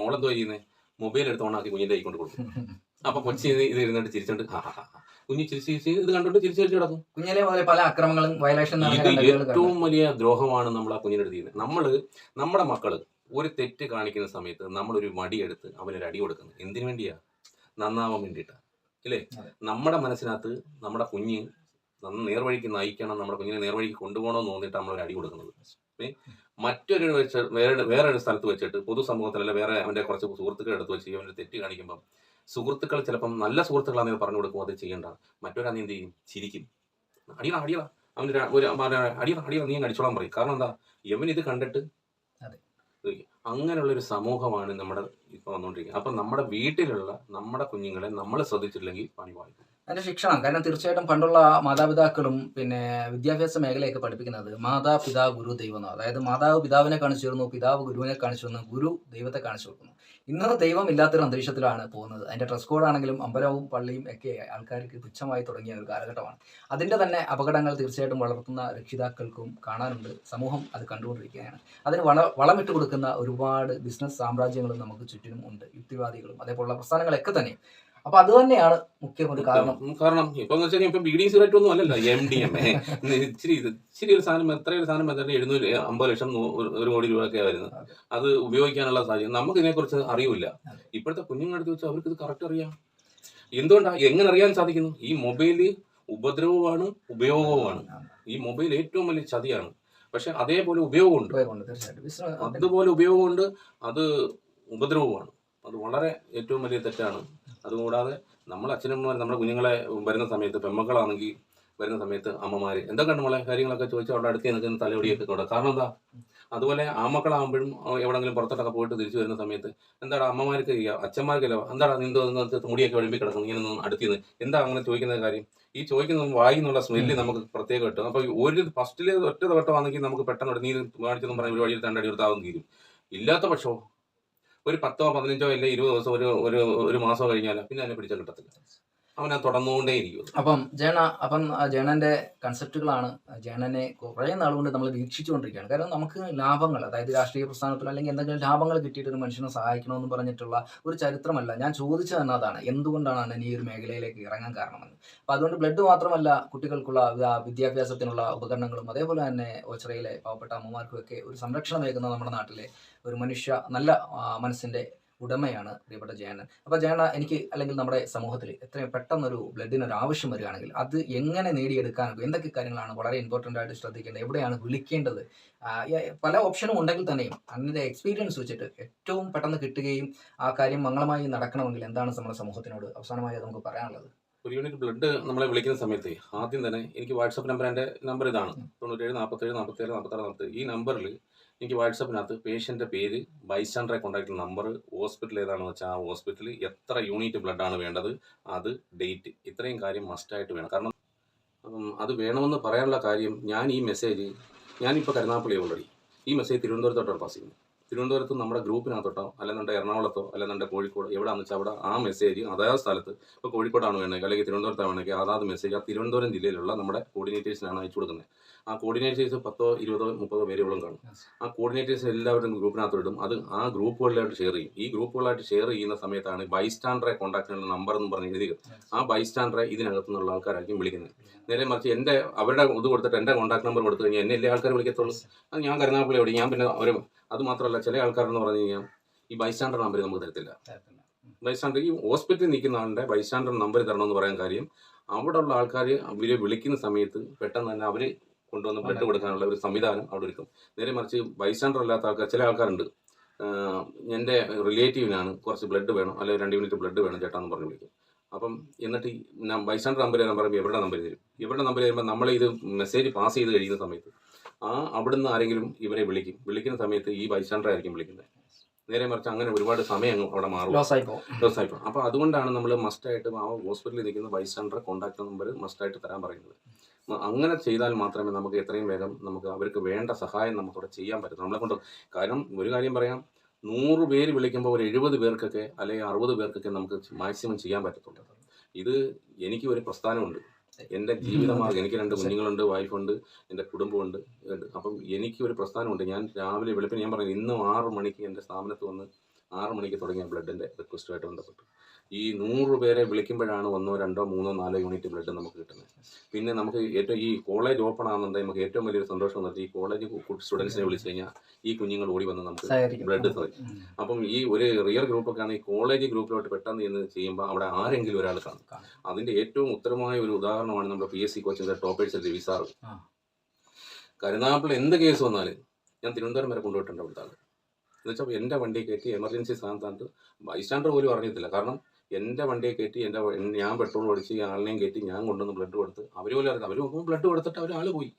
Speaker 2: മോളെന്തോ ചെയ്യുന്നത് മൊബൈൽ എടുത്ത് ഓണാക്കി കുഞ്ഞിന്റെ കൈ കൊണ്ട് കൊടുക്കും. അപ്പൊ കൊച്ചി ഇത് ഇരുന്നിട്ട് ചിരിച്ചോണ്ട് കുഞ്ഞു ചിരിച്ച് ചിരിച്ച് ഇത് കണ്ടോണ്ട് ചിരിച്ച് ചിരിച്ച് കിടക്കും.
Speaker 1: കുഞ്ഞിലെ പോലെ പല അക്രമങ്ങളും വയലേഷൻ
Speaker 2: ഇത് ഏറ്റവും വലിയ ദ്രോഹമാണ് നമ്മൾ ആ കുഞ്ഞിനെടുത്ത് ചെയ്യുന്നത്. നമ്മൾ നമ്മുടെ മക്കൾ ഒരു തെറ്റ് കാണിക്കുന്ന സമയത്ത് നമ്മളൊരു വടിയെടുത്ത് അവനൊരു അടി കൊടുക്കുന്നത് എന്തിനു വേണ്ടിയാ? നന്നാവാൻ വേണ്ടിയിട്ടാ. ഇല്ലേ? നമ്മുടെ മനസ്സിനകത്ത് നമ്മുടെ കുഞ്ഞ് നന്ന നേർവഴിക്ക് നയിക്കണം നമ്മുടെ കുഞ്ഞിനെ നേർവഴിക്ക് കൊണ്ടുപോകണമെന്ന് തോന്നിയിട്ട് നമ്മളൊരു അടി കൊടുക്കുന്നത്? മറ്റൊരു വെച്ച് വേറെ വേറെ ഒരു സ്ഥലത്ത് വെച്ചിട്ട് പൊതുസമൂഹത്തിലല്ല വേറെ അവന്റെ കുറച്ച് സുഹൃത്തുക്കൾ എടുത്ത് വെച്ച് അവന്റെ തെറ്റ് കാണിക്കുമ്പം സുഹൃത്തുക്കൾ ചിലപ്പം നല്ല സുഹൃത്തുക്കളാണെന്ന് പറഞ്ഞു കൊടുക്കും അത് ചെയ്യണ്ട. നീ എന്ത് ചെയ്യും? ചിരിക്കും. അടിയറ അടിയറ അവന്റെ ഒരു അടിയറ അടിയറ നീ അടിച്ചോളാൻ പറയും. കാരണം എന്താ? യവൻ ഇത് കണ്ടിട്ട്
Speaker 1: അതെ.
Speaker 2: അങ്ങനെയുള്ള ഒരു സമൂഹമാണ് നമ്മുടെ ഇപ്പൊ വന്നുകൊണ്ടിരിക്കുന്നത് അപ്പൊ നമ്മുടെ വീട്ടിലുള്ള നമ്മുടെ കുഞ്ഞുങ്ങളെ നമ്മൾ ശ്രദ്ധിച്ചില്ലെങ്കിൽ പണി വായിക്കും
Speaker 1: അതിന്റെ ശിക്ഷണം. കാരണം തീർച്ചയായിട്ടും പണ്ടുള്ള മാതാപിതാക്കളും പിന്നെ വിദ്യാഭ്യാസ മേഖലയൊക്കെ പഠിപ്പിക്കുന്നത് മാതാ പിതാ ഗുരു ദൈവം അതായത് മാതാവ് പിതാവിനെ കാണിച്ചു തരുന്നു പിതാവ് ഗുരുവിനെ കാണിച്ചു തരുന്നു ഗുരു ദൈവത്തെ കാണിച്ചു കൊടുക്കുന്നു. ഇന്ന് ദൈവം ഇല്ലാത്തൊരു അന്തരീക്ഷത്തിലാണ് പോകുന്നത്. അതിന്റെ ഡ്രസ് കോഡാണെങ്കിലും അമ്പലവും പള്ളിയും ഒക്കെ ആൾക്കാർക്ക് തുച്ഛമായി തുടങ്ങിയ ഒരു കാലഘട്ടമാണ്. അതിന്റെ തന്നെ അപകടങ്ങൾ തീർച്ചയായിട്ടും വളർത്തുന്ന രക്ഷിതാക്കൾക്കും കാണാനുണ്ട്. സമൂഹം അത് കണ്ടുകൊണ്ടിരിക്കുകയാണ്. അതിന് വള വളമിട്ട് കൊടുക്കുന്ന ഒരുപാട് ബിസിനസ് സാമ്രാജ്യങ്ങളും നമുക്ക് ചുറ്റിനും ഉണ്ട്. യുക്തിവാദികളും അതേപോലുള്ള പ്രസ്ഥാനങ്ങളൊക്കെ തന്നെ അപ്പൊ അത് തന്നെയാണ് മുഖ്യം ഒരു കാരണം.
Speaker 2: കാരണം ഇപ്പൊ ഇപ്പൊ ബി ഡി സിഗരറ്റ് ഒന്നും അല്ലല്ലോ എം ഡി എം എ ഇച്ചിരി ഇച്ചിരി ഒരു സാധനം എത്ര ഒരു സാധനം വെച്ചാൽ എഴുന്നൂറ് അമ്പത് ലക്ഷം ഒരു- കോടി രൂപയൊക്കെ വരുന്നത്
Speaker 1: അതെ.
Speaker 2: ഉപയോഗിക്കാനുള്ള സാഹചര്യം. നമുക്ക് ഇതിനെക്കുറിച്ച് അറിയില്ല. ഇപ്പോഴത്തെ കുഞ്ഞുങ്ങളെടുത്ത് വെച്ചാൽ അവർക്ക് ഇത് കറക്റ്റ് അറിയാം. എന്തുകൊണ്ടാ എങ്ങനെ അറിയാൻ സാധിക്കുന്നു? ഈ മൊബൈൽ ഉപദ്രവമാണ് ഉപയോഗവുമാണ്. ഈ മൊബൈൽ ഏറ്റവും വലിയ ചതിയാണ്. പക്ഷെ അതേപോലെ ഉപയോഗമുണ്ട്. അതുപോലെ ഉപയോഗമുണ്ട് അത് ഉപദ്രവമാണ് അത് വളരെ ഏറ്റവും വലിയ തെറ്റാണ്. അതുകൂടാതെ നമ്മൾ അച്ഛനമ്മമാർ നമ്മുടെ കുഞ്ഞുങ്ങളെ വരുന്ന സമയത്ത് പെമ്മക്കളാണെങ്കിൽ വരുന്ന സമയത്ത് അമ്മമാർ എന്തൊക്കെ നമ്മളെ കാര്യങ്ങളൊക്കെ ചോദിച്ചാൽ അവിടെ അടുത്ത് നിൽക്കുന്ന തലയോടിയൊക്കെ കൂടെ കാരണം എന്താ? അതുപോലെ ആമക്കളാകുമ്പോഴും എവിടെങ്കിലും പുറത്തോട്ടൊക്കെ പോയിട്ട് തിരിച്ചു വരുന്ന സമയത്ത് എന്താണ് അമ്മമാർക്ക് അച്ഛന്മാർക്കല്ലോ എന്താടാ നിന്തോ മുടിയൊക്കെ ഒഴുമ്പി കിടക്കുന്നു ഇങ്ങനെ നിന്ന് അടുത്തിന്ന്? എന്താ അങ്ങനെ ചോദിക്കുന്ന കാര്യം? ഈ ചോദിക്കുന്ന വായിന്നുള്ള സ്മെല്ല് നമുക്ക് പ്രത്യേകം കിട്ടും. അപ്പൊ ഒരു ഫസ്റ്റിൽ ഒറ്റ വട്ടമാണെങ്കിൽ നമുക്ക് പെട്ടെന്ന് നീ കാണിച്ചെന്നും പറഞ്ഞ ഒരു വഴിയിൽ തണ്ടടി എടുത്താവും തീരും. ഇല്ലാത്ത പക്ഷോ? ഒരു പത്തോ പതിനഞ്ചോ അല്ലെങ്കിൽ ഇരുപത് ദിവസം ഒരു ഒരു ഒരു മാസമോ കഴിഞ്ഞാലോ പിന്നെ അതിനെ പിടിച്ചാൽ കിട്ടത്തില്ല. അവൻ അത് തുടർന്നുകൊണ്ടേ ഇരിക്കും
Speaker 1: അപ്പം ജേണ അപ്പം ജേണന്റെ കൺസെപ്റ്റുകളാണ് ജേണനെ കുറേ നാൾ കൊണ്ട് നമ്മൾ വീക്ഷിച്ചുകൊണ്ടിരിക്കുകയാണ്. കാരണം നമുക്ക് ലാഭങ്ങൾ അതായത് രാഷ്ട്രീയ പ്രസ്ഥാനത്തിലോ അല്ലെങ്കിൽ എന്തെങ്കിലും ലാഭങ്ങൾ കിട്ടിയിട്ട് ഒരു മനുഷ്യനെ സഹായിക്കണമെന്ന് പറഞ്ഞിട്ടുള്ള ഒരു ചരിത്രമല്ല. ഞാൻ ചോദിച്ചു തന്നതാണ് എന്തുകൊണ്ടാണ് അണ്ണൻ ഈ ഒരു മേഖലയിലേക്ക് ഇറങ്ങാൻ കാരണമെന്ന്? അപ്പം അതുകൊണ്ട് ബ്ലഡ് മാത്രമല്ല കുട്ടികൾക്കുള്ള വിദ്യാഭ്യാസത്തിനുള്ള ഉപകരണങ്ങളും അതേപോലെ തന്നെ ഓച്ചറയിലെ പാവപ്പെട്ട അമ്മമാർക്കും ഒക്കെ ഒരു സംരക്ഷണം നൽകുന്ന നമ്മുടെ നാട്ടിലെ ഒരു മനുഷ്യ നല്ല മനസ്സിന്റെ ഉടമയാണ് പ്രിയപ്പെട്ട ജയണ്ണൻ. അപ്പൊ ജയണ്ണ എനിക്ക് അല്ലെങ്കിൽ നമ്മുടെ സമൂഹത്തിൽ എത്രയും പെട്ടെന്നൊരു ബ്ലഡിന് ഒരു ആവശ്യം വരികയാണെങ്കിൽ അത് എങ്ങനെ നേടിയെടുക്കാനൊക്കെ എന്തൊക്കെ കാര്യങ്ങളാണ് വളരെ ഇമ്പോർട്ടന്റ് ആയിട്ട് ശ്രദ്ധിക്കേണ്ടത്? എവിടെയാണ് വിളിക്കേണ്ടത്? പല ഓപ്ഷനും ഉണ്ടെങ്കിൽ തന്നെയും അതിന്റെ എക്സ്പീരിയൻസ് വെച്ചിട്ട് ഏറ്റവും പെട്ടെന്ന് കിട്ടുകയും ആ കാര്യം മംഗളമായി നടക്കണമെങ്കിൽ എന്താണ് നമ്മുടെ സമൂഹത്തിനോട് അവസാനമായി നമുക്ക് പറയാനുള്ളത്?
Speaker 2: ഒരു യൂണിറ്റ് ബ്ലഡ് നമ്മളെ വിളിക്കുന്ന സമയത്ത് ആദ്യം തന്നെ എനിക്ക് വാട്സപ്പ് നമ്പർ എന്റെ നമ്പർ ഇതാണ്. തൊണ്ണൂറ്റേഴ് നാൽപ്പത്തേഴ് നാൽപ്പത്തേഴ് നാൽപ്പത്താറ് നാൽപ്പത്തേഴ് ഈ നമ്പറിൽ എനിക്ക് വാട്സപ്പിനകത്ത് പേഷ്യന്റെ പേര് ബൈസ്റ്റാൻഡറെ കോൺടാക്ട് നമ്പർ ഹോസ്പിറ്റൽ ഏതാണെന്ന് വെച്ചാൽ ആ ഹോസ്പിറ്റൽ എത്ര യൂണിറ്റ് ബ്ലഡ് ആണ് വേണ്ടത് അത് ഡേറ്റ് ഇത്രയും കാര്യം മസ്റ്റായിട്ട് വേണം. കാരണം അത് വേണമെന്ന് പറയാനുള്ള കാര്യം ഞാൻ ഈ മെസ്സേജ് ഞാനിപ്പോൾ കരുനാപ്പള്ളി ഓൾറെഡി ഈ മെസ്സേജ് തിരുവനന്തപുരത്തോട്ടാണ് പാസ് ചെയ്യുന്നത്. തിരുവനന്തപുരത്ത് നമ്മുടെ ഗ്രൂപ്പിനകത്തോട്ടോ അല്ലെന്നുണ്ട് എറണാകുളത്തോ അല്ലെന്നുണ്ട് കോഴിക്കോട് എവിടെയാണെന്ന് വെച്ചാൽ അവിടെ ആ മെസ്സേജ് അതായത് സ്ഥലത്ത് ഇപ്പോൾ കോഴിക്കോടാണ് വേണമെങ്കിൽ അല്ലെങ്കിൽ തിരുവനന്തപുരത്താണ് വേണമെങ്കിൽ അതാത് മെസ്സേജ് ആ തിരുവനന്തപുരം ജില്ലയിലുള്ള നമ്മുടെ കോർഡിനേറ്റേഴ്സിനാണ് അയച്ചു കൊടുക്കുന്നത് ആ കോർഡിനേറ്റേഴ്സ് പത്തോ ഇരുപതോ മുപ്പതോ പേരുകളും കാണും. ആ കോർഡിനേറ്റേഴ്സ് എല്ലാവരും ഗ്രൂപ്പിനകത്തോടും അത് ആ ഗ്രൂപ്പുകളിലായിട്ട് ഷെയർ ചെയ്യും. ഈ ഗ്രൂപ്പുകളായിട്ട് ഷെയർ ചെയ്യുന്ന സമയത്താണ് ബൈസ്റ്റാൻഡറെ കോൺടാക്ട് ചെയ്യുന്ന നമ്പർ എന്ന് പറഞ്ഞ് എഴുതി ആ ബൈസ്റ്റാൻഡറെ ഇതിനകത്തു നിന്നുള്ള ആൾക്കാരായിരിക്കും വിളിക്കുന്നത്. നേരെ മറിച്ച് എന്റെ അവരുടെ ഇത് കൊടുത്തിട്ട് എന്റെ കോൺടാക്ട് നമ്പർ കൊടുത്തു കഴിഞ്ഞാൽ എന്നെ എല്ലാ ആൾക്കാരും വിളിക്കത്തുള്ളൂ? അത് ഞാൻ കരുനാപ്പള്ളി ഓടി ഞാൻ പിന്നെ ഒരു അത് മാത്രമല്ല ചില ആൾക്കാരെന്ന് പറഞ്ഞു കഴിഞ്ഞാൽ ഈ ബൈസ്റ്റാൻഡർ നമ്പർ നമുക്ക് തരത്തില്ല. ബൈസ്റ്റാൻഡർ ഈ ഹോസ്പിറ്റലിൽ നിൽക്കുന്ന ആളുടെ ബൈസ്റ്റാൻഡർ നമ്പർ തരണമെന്ന് പറയാൻ കാര്യം അവിടെ ഉള്ള ആൾക്കാർ അവരെ വിളിക്കുന്ന സമയത്ത് പെട്ടെന്ന് തന്നെ അവർ കൊണ്ടുവന്ന് ബ്ലഡ് കൊടുക്കാനുള്ള ഒരു സംവിധാനം അവിടെ ഒരുക്കും. നേരെ മറിച്ച് ബൈസ്റ്റാൻഡർ അല്ലാത്ത ആൾക്കാർ ചില ആൾക്കാരുണ്ട്. എന്റെ റിലേറ്റീവിനാണ് കുറച്ച് ബ്ലഡ് വേണം അല്ലെങ്കിൽ രണ്ട് യൂണിറ്റ് ബ്ലഡ് വേണം ചേട്ടാ എന്ന് പറഞ്ഞ് വിളിക്കും. അപ്പം എന്നിട്ട് ഞാൻ ബൈസ്റ്റാൻഡർ നമ്പർ തരാൻ പറയുമ്പോൾ ഇവരുടെ നമ്പർ തരും. ഇവരുടെ നമ്പർ തരുമ്പോൾ നമ്മൾ ഇത് മെസ്സേജ് പാസ് ചെയ്ത് കഴിയുന്ന സമയത്ത് ആ അവിടുന്ന് ആരെങ്കിലും ഇവരെ വിളിക്കും. വിളിക്കുന്ന സമയത്ത് ഈ ബൈസ്റ്റാൻഡർ ആയിരിക്കും വിളിക്കുന്നത്. നേരെ മറിച്ച് അങ്ങനെ ഒരുപാട് സമയം അങ്ങ് അവിടെ മാറും.
Speaker 1: ലോസ് ആയി പോകും
Speaker 2: ദിവസമായിപ്പോൾ അപ്പോൾ അതുകൊണ്ടാണ് നമ്മൾ മസ്റ്റ് ആയിട്ട് ആ ഹോസ്പിറ്റലിൽ നിൽക്കുന്ന ബൈസ്റ്റാൻഡറെ കോൺടാക്ട് നമ്പർ മസ്റ്റായിട്ട് തരാൻ പറയുന്നത്. അങ്ങനെ ചെയ്താൽ മാത്രമേ നമുക്ക് എത്രയും വേഗം നമുക്ക് അവർക്ക് വേണ്ട സഹായം നമുക്കവിടെ ചെയ്യാൻ പറ്റും നമ്മളെ കൊണ്ട് കാരണം ഒരു കാര്യം പറയാം. നൂറ് പേര് വിളിക്കുമ്പോൾ ഒരു എഴുപത് പേർക്കൊക്കെ അല്ലെങ്കിൽ അറുപത് പേർക്കൊക്കെ നമുക്ക് മാക്സിമം ചെയ്യാൻ പറ്റത്തുള്ളൂ. ഇത് എനിക്ക് ഒരു പ്രസ്ഥാനമുണ്ട്. എന്റെ ജീവിതമാർഗം എനിക്ക് രണ്ട് കുഞ്ഞുങ്ങളുണ്ട് വൈഫുണ്ട് എന്റെ കുടുംബമുണ്ട്. അപ്പം എനിക്ക് ഒരു പ്രസ്ഥാനമുണ്ട്. ഞാൻ രാവിലെ വെളുപ്പിന് ഞാൻ പറഞ്ഞു ഇന്നും ആറ് മണിക്ക് എന്റെ സ്ഥാപനത്ത് വന്ന് ആറ് മണിക്ക് തുടങ്ങിയ ബ്ലഡിന്റെ റിക്വസ്റ്റുമായിട്ട് ബന്ധപ്പെട്ടു. ഈ നൂറ് പേരെ വിളിക്കുമ്പോഴാണ് ഒന്നോ രണ്ടോ മൂന്നോ നാലോ യൂണിറ്റ് ബ്ലഡ് നമുക്ക് കിട്ടുന്നത്. പിന്നെ നമുക്ക് ഏറ്റവും ഈ കോളേജ് ഓപ്പൺ ആകുന്നുണ്ടെങ്കിൽ നമുക്ക് ഏറ്റവും വലിയൊരു സന്തോഷം എന്ന് വെച്ചാൽ ഈ കോളേജ് സ്റ്റുഡൻസിനെ വിളിച്ചു കഴിഞ്ഞാൽ ഈ കുഞ്ഞുങ്ങൾ ഓടി വന്ന് നമുക്ക് ബ്ലഡ് തരും അപ്പം ഈ ഒരു റിയർ ഗ്രൂപ്പൊക്കെ ആണെങ്കിൽ കോളേജ് ഗ്രൂപ്പിലോട്ട് പെട്ടെന്ന് ചെന്ന് ചെയ്യുമ്പോൾ അവിടെ ആരെങ്കിലും ഒരാൾ കാണും.
Speaker 1: അതിന്റെ
Speaker 2: അതിന്റെ ഏറ്റവും ഉത്തരമായ ഒരു ഉദാഹരണമാണ് നമ്മുടെ പി എസ് സി കോച്ചിന്റെ ടോപ്പേഴ്സ്
Speaker 1: ആ.
Speaker 2: കരുനാപ്പിൾ എന്ത് കേസ് വന്നാലും ഞാൻ തിരുവനന്തപുരം വരെ കൊണ്ടുപോയിട്ടുണ്ട് അവിടുത്തെ എന്നുവെച്ചാൽ എന്റെ വണ്ടി കയറ്റി എമർജൻസി സ്ഥാനത്താണ്ട് ബൈസ്റ്റാൻഡർ പോലും അറിഞ്ഞിട്ടില്ല. കാരണം എന്റെ വണ്ടിയെ കയറ്റി എന്റെ ഞാൻ പെട്രോൾ ഒടിച്ച് ഈ ആളിനെയും കയറ്റി ഞാൻ കൊണ്ടുവന്ന് ബ്ലഡ് കൊടുത്ത് അവർ പോലും അറിയാം അവർ ബ്ലഡ് കൊടുത്തിട്ട് ആൾ പോയി.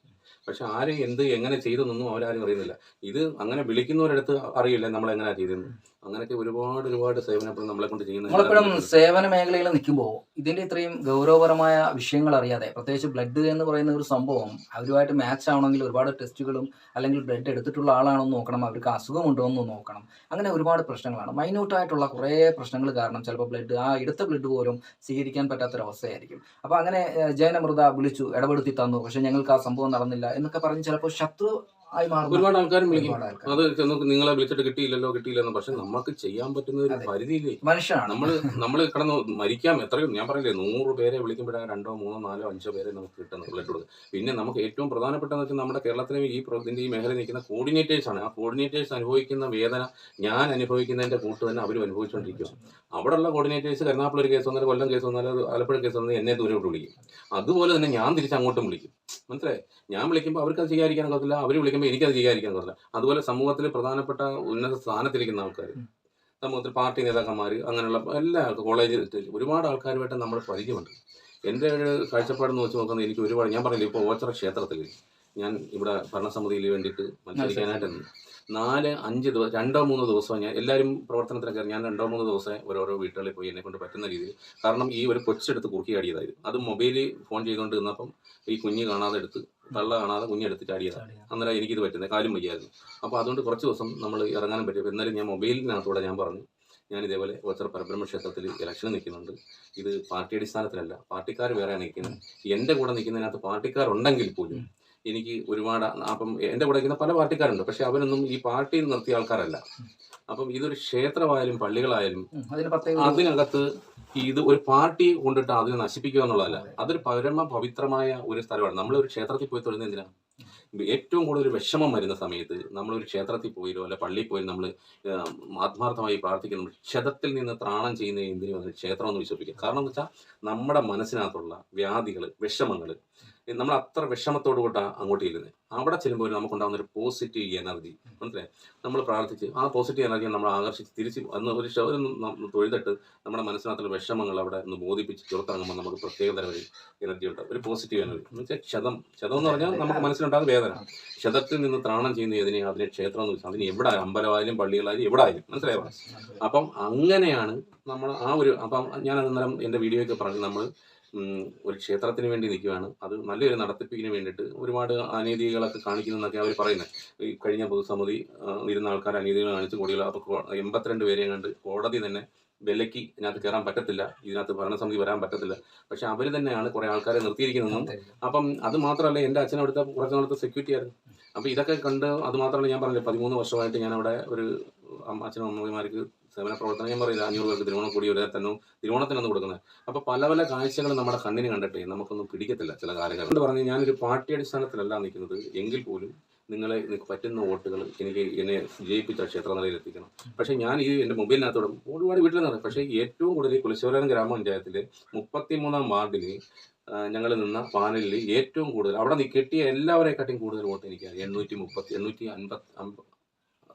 Speaker 2: പക്ഷെ ആരെ എന്ത് എങ്ങനെ ചെയ്തെന്നൊന്നും അവരാരും അറിയുന്നില്ല. ഇത് അങ്ങനെ വിളിക്കുന്നവരടുത്ത് അറിയില്ല നമ്മൾ എങ്ങനെ ചെയ്തെന്ന് അങ്ങനെയൊക്കെ ഒരുപാട് ഒരുപാട് സേവനം നമ്മളെ കൊണ്ട്
Speaker 1: നമ്മളെപ്പോഴും
Speaker 2: ചെയ്യുന്ന
Speaker 1: സേവന മേഖലയിൽ നിൽക്കുമ്പോൾ ഇതിന്റെ ഇത്രയും ഗൗരവപരമായ വിഷയങ്ങൾ അറിയാതെ പ്രത്യേകിച്ച് ബ്ലഡ് എന്ന് പറയുന്ന ഒരു സംഭവം അവരുമായിട്ട് മാച്ച് ആവണമെങ്കിൽ ഒരുപാട് ടെസ്റ്റുകളും അല്ലെങ്കിൽ ബ്ലഡ് എടുത്തിട്ടുള്ള ആളാണെന്ന് നോക്കണം അവർക്ക് അസുഖമുണ്ടോ എന്ന് നോക്കണം. അങ്ങനെ ഒരുപാട് പ്രശ്നങ്ങളാണ്. മൈന്യൂട്ടായിട്ടുള്ള കുറേ പ്രശ്നങ്ങൾ കാരണം ചിലപ്പോൾ ബ്ലഡ് ആ എടുത്ത ബ്ലഡ് പോലും സ്വീകരിക്കാൻ പറ്റാത്തൊരവസ്ഥയായിരിക്കും. അപ്പോൾ അങ്ങനെ ജയനമൃത വിളിച്ചു ഇടപെടുത്തി തന്നു. പക്ഷേ ഞങ്ങൾക്ക് ആ സംഭവം നടന്നില്ല എന്നൊക്കെ പറഞ്ഞ് ചിലപ്പോൾ ശത്രു ആയി
Speaker 2: ഒരുപാട് ആൾക്കാരും വിളിക്കും.
Speaker 1: ഒരുപാട് ആൾക്കാർ.
Speaker 2: അത് നമുക്ക് നിങ്ങളെ വിളിച്ചിട്ട് കിട്ടിയില്ലല്ലോ കിട്ടിയില്ലെന്ന് പക്ഷെ നമുക്ക് ചെയ്യാൻ പറ്റുന്ന ഒരു. പരിധിയില്ലേ?
Speaker 1: മനുഷ്യനാണ്.
Speaker 2: നമ്മൾ നമ്മൾ കിടന്ന് മരിക്കാം എത്രയോ ഞാൻ പറയില്ലേ നൂറ് പേരെ വിളിക്കുമ്പോഴാണ് രണ്ടോ മൂന്നോ നാലോ അഞ്ചോ പേരെ നമുക്ക് കിട്ടുന്നത് ബ്ലഡ് കൊടുക്കുക പിന്നെ നമുക്ക് ഏറ്റവും പ്രധാനപ്പെട്ടതെന്ന് വെച്ചാൽ നമ്മുടെ കേരളത്തിലെ ഈ പ്രതിന്റെ ഈ മേഖല നിൽക്കുന്ന കോർഡിനേറ്റേഴ്സ് ആണ്. ആ കോർഡിനേറ്റേഴ്സ് അനുഭവിക്കുന്ന വേദന ഞാൻ അനുഭവിക്കുന്നതിന്റെ കൂട്ട് തന്നെ അവരും അനുഭവിച്ചുകൊണ്ടിരിക്കുക അവിടെയുള്ള കോർഡിനേറ്റേഴ്സ് കരുനാപ്പിള ഒരു കേസ് വന്നാൽ കൊല്ലം കേസ് വന്നാൽ അത് ആലപ്പുഴ കേസ് വന്നാൽ എന്നെ ദൂരോട്ട് വിളിക്കും. അതുപോലെ തന്നെ ഞാൻ തിരിച്ച് അങ്ങോട്ടും വിളിക്കും. മനസ്സിലായി? ഞാൻ വിളിക്കുമ്പോൾ അവർക്ക് അത് ചെയ്യാതിരിക്കാൻ പറ്റില്ല അവർ വിളിക്കുമ്പോൾ എനിക്കത് ചെയ്യാതിരിക്കാൻ തോന്നില്ല. അതുപോലെ സമൂഹത്തിൽ പ്രധാനപ്പെട്ട ഉന്നത സ്ഥാനത്തിരിക്കുന്ന ആൾക്കാർ സമൂഹത്തിൽ പാർട്ടി നേതാക്കന്മാർ അങ്ങനെയുള്ള എല്ലാ കോളേജ് ഒരുപാട് ആൾക്കാരുമായിട്ട് നമ്മൾ പരിചയമുണ്ട്. എന്റെ ഒരു കാഴ്ചപ്പാടെന്ന് വെച്ച് നോക്കുന്നത് എനിക്ക് ഒരുപാട് ഞാൻ പറഞ്ഞില്ല ഇപ്പോൾ ഓച്ചറ ക്ഷേത്രത്തിൽ ഞാൻ ഇവിടെ ഭരണസമിതിയിൽ വേണ്ടിയിട്ട് മത്സരിക്കാനായിട്ട് നിന്ന്. നാല് അഞ്ച് ദിവസം രണ്ടോ മൂന്നോ ദിവസം ഞാൻ എല്ലാവരും പ്രവർത്തനത്തിലൊക്കെ ഞാൻ രണ്ടോ മൂന്നോ ദിവസം ഓരോരോ വീട്ടുകളിൽ പോയി എന്നെ കൊണ്ട് പറ്റുന്ന രീതിയിൽ. കാരണം ഈ ഒരു കൊച്ചെടുത്ത് കുറുക്കി ആടിയതായിരുന്നു അത് മൊബൈലിൽ ഫോൺ ചെയ്തുകൊണ്ട് നിന്നപ്പം ഈ കുഞ്ഞ് കാണാതെ എടുത്ത് തള്ള കാണാതെ കുഞ്ഞെടുത്ത് ചാടിയതാണ് അന്നേരം എനിക്കിത് പറ്റുന്നത് കാലും വയ്യായിരുന്നു. അപ്പോൾ അതുകൊണ്ട് കുറച്ച് ദിവസം നമ്മൾ ഇറങ്ങാനും പറ്റും. എന്നാലും ഞാൻ മൊബൈലിനകത്തൂടെ ഞാൻ പറഞ്ഞു ഞാൻ ഇതേപോലെ ഓച്ചറ പരബ്രഹ്മ ക്ഷേത്രത്തിൽ ഇലക്ഷന് നിൽക്കുന്നുണ്ട്. ഇത് പാർട്ടി അടിസ്ഥാനത്തിലല്ല. പാർട്ടിക്കാർ വേറെയാണ് നിൽക്കുന്നത് എന്റെ കൂടെ നിൽക്കുന്നതിനകത്ത് പാർട്ടിക്കാരുണ്ടെങ്കിൽ പോലും എനിക്ക് ഒരുപാട് അപ്പം എന്റെ കൂടെ ഇരിക്കുന്ന പല പാർട്ടിക്കാരുണ്ട്. പക്ഷെ അവരൊന്നും ഈ പാർട്ടിയിൽ നിർത്തിയ ആൾക്കാരല്ല. അപ്പം ഇതൊരു ക്ഷേത്രമായാലും പള്ളികളായാലും അതിനകത്ത് ഇത് ഒരു പാർട്ടി കൊണ്ടിട്ട് അതിനെ നശിപ്പിക്കുക എന്നുള്ളതല്ല. അതൊരു പരമ പവിത്രമായ ഒരു സ്ഥലമാണ്. നമ്മൾ ഒരു ക്ഷേത്രത്തിൽ പോയി തൊഴുന്ന എന്തിനാ? ഏറ്റവും കൂടുതൽ വിഷമം വരുന്ന സമയത്ത് നമ്മളൊരു ക്ഷേത്രത്തിൽ പോയിരോ അല്ല പള്ളിയിൽ പോയി നമ്മൾ ആത്മാർത്ഥമായി പ്രാർത്ഥിക്കുന്നു. ക്ഷതത്തിൽ നിന്ന് ത്രാണം ചെയ്യുന്ന എന്തിനു? ക്ഷേത്രം എന്ന് വിശ്വസിക്കുക കാരണം എന്ന് വെച്ചാൽ നമ്മുടെ മനസ്സിനകത്തുള്ള വ്യാധികൾ വിഷമങ്ങൾ നമ്മൾ അത്ര വിഷമത്തോടു കൂട്ടാണ് അങ്ങോട്ട് ചെല്ലുന്നത് അവിടെ ചെല്ലുമ്പോൾ നമുക്കുണ്ടാകുന്ന ഒരു പോസിറ്റീവ് എനർജി മനസ്സിലായി? നമ്മൾ പ്രാർത്ഥിച്ച് ആ പോസിറ്റീവ് എനർജി നമ്മൾ ആകർഷിച്ച് തിരിച്ച് അന്ന് ഒരു ഒരു തൊഴുതിട്ട് നമ്മുടെ മനസ്സിനകത്തുള്ള വിഷമങ്ങൾ അവിടെ ഒന്ന് ബോധിപ്പിച്ച് പുറത്തിറങ്ങുമ്പോൾ നമുക്ക് പ്രത്യേക തരം ഒരു എനർജി ഉണ്ട്. ഒരു പോസിറ്റീവ് എനർജി എന്ന് വെച്ചാൽ ക്ഷതം. ക്ഷതം എന്ന് പറഞ്ഞാൽ നമുക്ക് മനസ്സിലുണ്ടാകുന്ന വേദന. ക്ഷതത്തിൽ നിന്ന് ത്രാണം ചെയ്യുന്ന ഏതിനെ അതിനെ ക്ഷേത്രം എന്ന് വെച്ചാൽ അതിന് എവിടെ അമ്പലമായാലും പള്ളികളായാലും എവിടെ ആയാലും. മനസ്സിലായോ? അപ്പം അങ്ങനെയാണ് നമ്മൾ ആ ഒരു അപ്പം ഞാൻ അന്നേരം എന്റെ വീഡിയോയൊക്കെ പറഞ്ഞു നമ്മൾ ഒരു ക്ഷേത്രത്തിന് വേണ്ടി നിൽക്കുകയാണ് അത് നല്ലൊരു നടത്തിപ്പിന് വേണ്ടിയിട്ട് ഒരുപാട് അനീതികളൊക്കെ കാണിക്കുന്നതെന്നൊക്കെ അവർ പറയുന്നത്. ഈ കഴിഞ്ഞ പൊതുസമിതി ഇരുന്ന ആൾക്കാർ അനീതികൾ കാണിച്ച് കോടികൾ അപ്പോൾ എൺപത്തിരണ്ട് പേരെ കണ്ട് കോടതി തന്നെ വിലക്ക് ഇതിനകത്ത് കയറാൻ പറ്റത്തില്ല. ഇതിനകത്ത് ഭരണസമിതി വരാൻ പറ്റത്തില്ല. പക്ഷെ അവർ തന്നെയാണ് കുറെ ആൾക്കാരെ നിർത്തിയിരിക്കുന്നതെന്നും അപ്പം അത് മാത്രമല്ല എന്റെ അച്ഛൻ അവിടുത്തെ കുറച്ച് നാളത്തെ സെക്യൂരിറ്റി ആയിരുന്നു. അപ്പം ഇതൊക്കെ കണ്ട് അത് മാത്രമല്ല ഞാൻ പറഞ്ഞില്ല പതിമൂന്ന് വർഷമായിട്ട് ഞാൻ അവിടെ ഒരു അച്ഛനും അമ്മമാർക്ക് സേവന പ്രവർത്തനം ഞാൻ പറയുന്നത് അഞ്ഞൂറ് പേർക്ക് തിരുവോണം കൂടി ഒരു തന്നെ തിരുവോണത്തിനൊന്നും കൊടുക്കുന്നത്. അപ്പൊ പല പല കാഴ്ചകൾ നമ്മുടെ കണ്ണിന് കണ്ടിട്ടേ നമുക്കൊന്നും പിടിക്കത്തില്ല ചില കാലങ്ങൾ കൊണ്ട് പറഞ്ഞ് ഞാനൊരു പാർട്ടി അടിസ്ഥാനത്തിലല്ല നിൽക്കുന്നത്. എങ്കിൽ പോലും നിങ്ങളെ പറ്റുന്ന വോട്ടുകൾ എനിക്ക് എന്നെ ജയിപ്പിച്ച ക്ഷേത്ര നിലയിൽ എത്തിക്കണം. പക്ഷേ ഞാൻ ഈ എന്റെ മൊബൈലിനകത്തോടെ ഒരുപാട് വീട്ടിൽ നിന്നത് പക്ഷേ ഏറ്റവും കൂടുതൽ കുലശോലം ഗ്രാമപഞ്ചായത്തിലെ മുപ്പത്തിമൂന്നാം വാർഡിൽ ഞങ്ങൾ നിന്ന പാനലിൽ ഏറ്റവും കൂടുതൽ അവിടെ കിട്ടിയ എല്ലാവരെക്കാട്ടിയും കൂടുതൽ വോട്ട് എനിക്കാണ് എണ്ണൂറ്റി മുപ്പത്തി എണ്ണൂറ്റി അൻപത്തി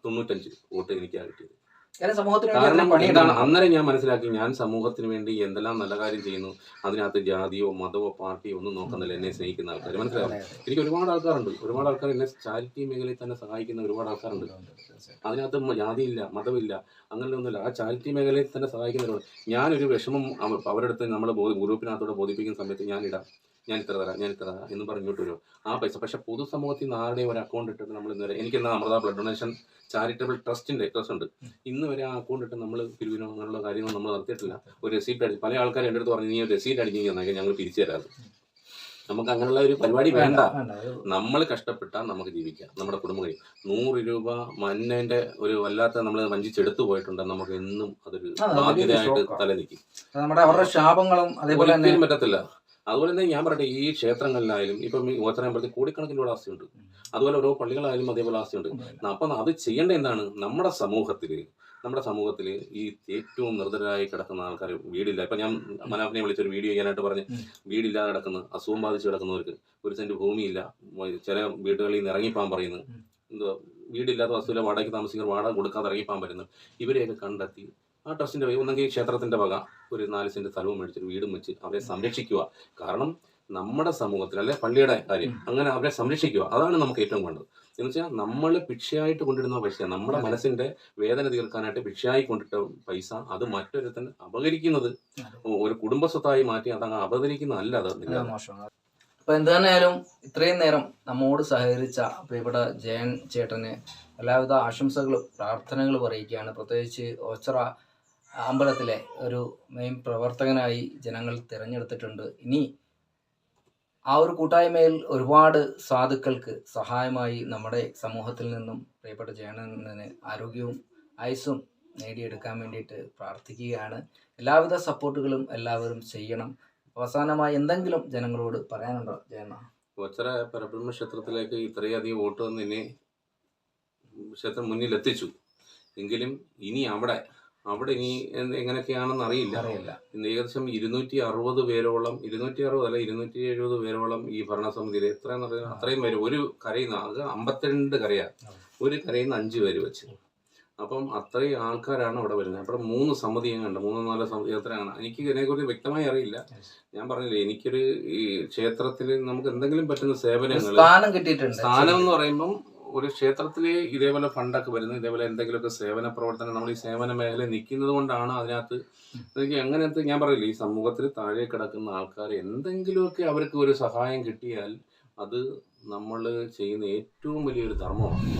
Speaker 2: തൊണ്ണൂറ്റഞ്ച് വോട്ട് എനിക്കാണ് കിട്ടിയത്. എന്താണ്? അന്നേരം ഞാൻ മനസ്സിലാക്കി ഞാൻ സമൂഹത്തിന് വേണ്ടി എന്തെല്ലാം നല്ല കാര്യം ചെയ്യുന്നു അതിനകത്ത് ജാതിയോ മതമോ പാർട്ടിയോ ഒന്നും നോക്കുന്നില്ല എന്നെ സ്നേഹിക്കുന്ന ആൾക്കാർ മനസ്സിലാവും. എനിക്ക് ഒരുപാട് ആൾക്കാരുണ്ട്. ഒരുപാട് ആൾക്കാർ എന്നെ ചാരിറ്റി മേഖലയിൽ തന്നെ സഹായിക്കുന്ന ഒരുപാട് ആൾക്കാരുണ്ട്. അതിനകത്ത് ജാതിയില്ല മതമില്ല അങ്ങനെയൊന്നുമില്ല. ആ ചാരിറ്റി മേഖലയിൽ തന്നെ സഹായിക്കുന്നവരുണ്ട്. ഞാനൊരു വിഷമം അവ- അവരുടെ അടുത്ത് നമ്മൾ ഗ്രൂപ്പിനകത്തോടെ ബോധിപ്പിക്കുന്ന സമയത്ത് ഞാനിടാം ഞാൻ ഇത്ര തരാം ഞാൻ ഇത്ര തരാം എന്ന് പറഞ്ഞിട്ട് വരും. ആ പൈസ. പക്ഷെ പൊതുസമൂഹത്തിൽ നിന്ന് ആരുടെയും ഒരു അക്കൗണ്ട് ഇട്ടിട്ട് നമ്മൾ ഇന്നുവരെ എനിക്ക് എന്നാ അമൃത ബ്ലഡ് ഡൊണേഷൻ ചാരിറ്റബിൾ ട്രസ്റ്റിന്റെ ട്രസ്റ്റ് ഉണ്ട്. ഇന്ന് വരെ ആ അക്കൗണ്ട് ഇട്ട് നമ്മൾ പിരിവിനോ അങ്ങനെയുള്ള കാര്യങ്ങൾ നമ്മൾ നടത്തിയിട്ടില്ല. ഒരു റെസീപ്റ്റ് അടിച്ച് പല ആൾക്കാർ എന്റെ അടുത്ത് പറഞ്ഞു നീ ഒരു റെസീപ്റ്റ് അടിച്ച് തന്നെങ്കിൽ ഞങ്ങൾ പിരിച്ചു തരാറ് നമുക്ക് അങ്ങനെയുള്ള ഒരു പരിപാടി വേണ്ട നമ്മൾ കഷ്ടപ്പെട്ടാൽ നമുക്ക് ജീവിക്കാം. നമ്മുടെ കുടുംബം കഴിയും. നൂറ് രൂപ മന്നേന്റെ ഒരു വല്ലാത്ത നമ്മൾ വഞ്ചിച്ചെടുത്തു പോയിട്ടുണ്ട്. നമുക്ക് എന്നും അതൊരു ബാധ്യതയായിട്ട് തലനിൽക്കും.
Speaker 1: നമ്മുടെ അവരുടെ ശാപങ്ങളും അതേപോലെ
Speaker 2: പറ്റത്തില്ല. അതുപോലെ തന്നെ ഞാൻ പറയട്ടെ ഈ ക്ഷേത്രങ്ങളിലായാലും ഇപ്പം ഈ ഓച്ചറയുമ്പോഴത്തെ കോടിക്കണക്കിന് രൂപ ആസ്തിയുണ്ട്. അതുപോലെ ഓരോ പള്ളികളായാലും അതേപോലെ ആസ്തിയുണ്ട്. അപ്പം അത് ചെയ്യേണ്ട എന്താണ്? നമ്മുടെ സമൂഹത്തിൽ നമ്മുടെ സമൂഹത്തിൽ ഈ ഏറ്റവും നിർദ്ധരായി കിടക്കുന്ന ആൾക്കാർ വീടില്ല. ഇപ്പം ഞാൻ മനാഫിനെ വിളിച്ചൊരു വീഡിയോ ചെയ്യാനായിട്ട് പറഞ്ഞ്. വീടില്ലാതെ കിടക്കുന്ന അസുഖം ബാധിച്ച് കിടക്കുന്നവർക്ക് ഒരു സെന്റ് ഭൂമിയില്ല ചില വീടുകളിൽ നിന്ന് ഇറങ്ങിപ്പോകാൻ പറയുന്നു. എന്തോ വീടില്ലാത്ത വസ്തുവിലെ വാടകയ്ക്ക് താമസിക്കുന്ന വാടക കൊടുക്കാതെ ഇറങ്ങിപ്പോകാൻ പറ്റുന്നു ഇവരെയൊക്കെ കണ്ടെത്തി ആ ട്രസ്റ്റിന്റെ ഒന്നെങ്കിൽ ക്ഷേത്രത്തിന്റെ വക ഒരു നാല് സെന്റ് സ്ഥലവും മേടിച്ചൊരു വീടും വെച്ച് അവരെ സംരക്ഷിക്കുക. കാരണം നമ്മുടെ സമൂഹത്തിൽ അല്ലെ പള്ളിയുടെ കാര്യം അങ്ങനെ അവരെ സംരക്ഷിക്കുക. അതാണ് നമുക്ക് ഏറ്റവും വേണ്ടത്. എന്ന് വെച്ചാൽ നമ്മൾ ഭിക്ഷയായിട്ട് കൊണ്ടിടുന്ന പൈസ നമ്മുടെ മനസ്സിന്റെ വേദന തീർക്കാനായിട്ട് ഭിക്ഷയായി കൊണ്ടിട്ട പൈസ അത് മറ്റൊരുത്തൻ അപകരിക്കുന്നത്. ഒരു കുടുംബസ്വത്തായി മാറ്റി അത് അങ്ങ് അപകരിക്കുന്നതല്ല അത്
Speaker 1: അപ്പൊ എന്ത് തന്നെയായാലും ഇത്രയും നേരം നമ്മോട് സഹകരിച്ച പ്രിയപ്പെട്ട ജയൻ ചേട്ടന് എല്ലാവിധ ആശംസകളും പ്രാർത്ഥനകളും അറിയിക്കുകയാണ്. പ്രത്യേകിച്ച് ഓച്ചറ അമ്പലത്തിലെ ഒരു മെയിൻ പ്രവർത്തകനായി ജനങ്ങൾ തിരഞ്ഞെടുത്തിട്ടുണ്ട്. ഇനി ആ ഒരു കൂട്ടായ്മയിൽ ഒരുപാട് സാധുക്കൾക്ക് സഹായമായി നമ്മുടെ സമൂഹത്തിൽ നിന്നും പ്രിയപ്പെട്ട ജയനന് ആരോഗ്യവും ആയുസ്സും നേടിയെടുക്കാൻ വേണ്ടിയിട്ട് പ്രാർത്ഥിക്കുകയാണ്. എല്ലാവിധ സപ്പോർട്ടുകളും എല്ലാവരും ചെയ്യണം. അവസാനമായി എന്തെങ്കിലും ജനങ്ങളോട് പറയാനുണ്ടോ ജയണ്ണ
Speaker 2: കൊച്ചര പരബ്രഹ്മ ക്ഷേത്രത്തിലേക്ക് ഇത്രയധികം വോട്ട് വന്ന് ഇനി ക്ഷേത്രം മുന്നിലെത്തിച്ചു. എങ്കിലും ഇനി അവിടെ അവിടെ ഇനി എങ്ങനെയൊക്കെയാണെന്ന് അറിയില്ല.
Speaker 1: അറിയില്ല.
Speaker 2: ഏകദേശം ഇരുന്നൂറ്റി അറുപത് പേരോളം ഇരുന്നൂറ്റി അറുപത് അല്ല ഇരുന്നൂറ്റി എഴുപത് പേരോളം ഈ ഭരണസമിതിയിൽ എത്രയെന്ന് പറയുന്നത് അത്രയും പേര് ഒരു കരയിൽ നിന്ന് അത് അമ്പത്തിരണ്ട് കരയാണ്. ഒരു കരയിൽ നിന്ന് അഞ്ച് പേര് വെച്ച്. അപ്പം അത്രയും ആൾക്കാരാണ് അവിടെ വരുന്നത്. അപ്പം മൂന്ന് സമിതി കണ്ട്. മൂന്ന് നാല് സമിതി എത്രയാണ്? എനിക്ക് ഇതിനെക്കുറിച്ച് വ്യക്തമായി അറിയില്ല. ഞാൻ പറഞ്ഞില്ലേ എനിക്കൊരു ഈ ക്ഷേത്രത്തിൽ നമുക്ക് എന്തെങ്കിലും പറ്റുന്ന സേവനങ്ങൾ
Speaker 1: സ്ഥാനം കിട്ടിയിട്ടുണ്ട്.
Speaker 2: സ്ഥാനം എന്ന് പറയുമ്പം ഒരു ക്ഷേത്രത്തിലെ ഇതേപോലെ ഫണ്ടൊക്കെ വരുന്നത് ഇതേപോലെ എന്തെങ്കിലുമൊക്കെ സേവന പ്രവർത്തനം നമ്മൾ ഈ സേവന മേഖല നിൽക്കുന്നത് കൊണ്ടാണ് അതിനകത്ത് എനിക്ക് അങ്ങനത്തെ ഞാൻ പറയില്ല ഈ സമൂഹത്തിൽ താഴെ കിടക്കുന്ന ആൾക്കാർ എന്തെങ്കിലുമൊക്കെ അവർക്ക് ഒരു സഹായം കിട്ടിയാൽ അത് നമ്മൾ ചെയ്യുന്ന ഏറ്റവും വലിയൊരു ധർമ്മമാണ്.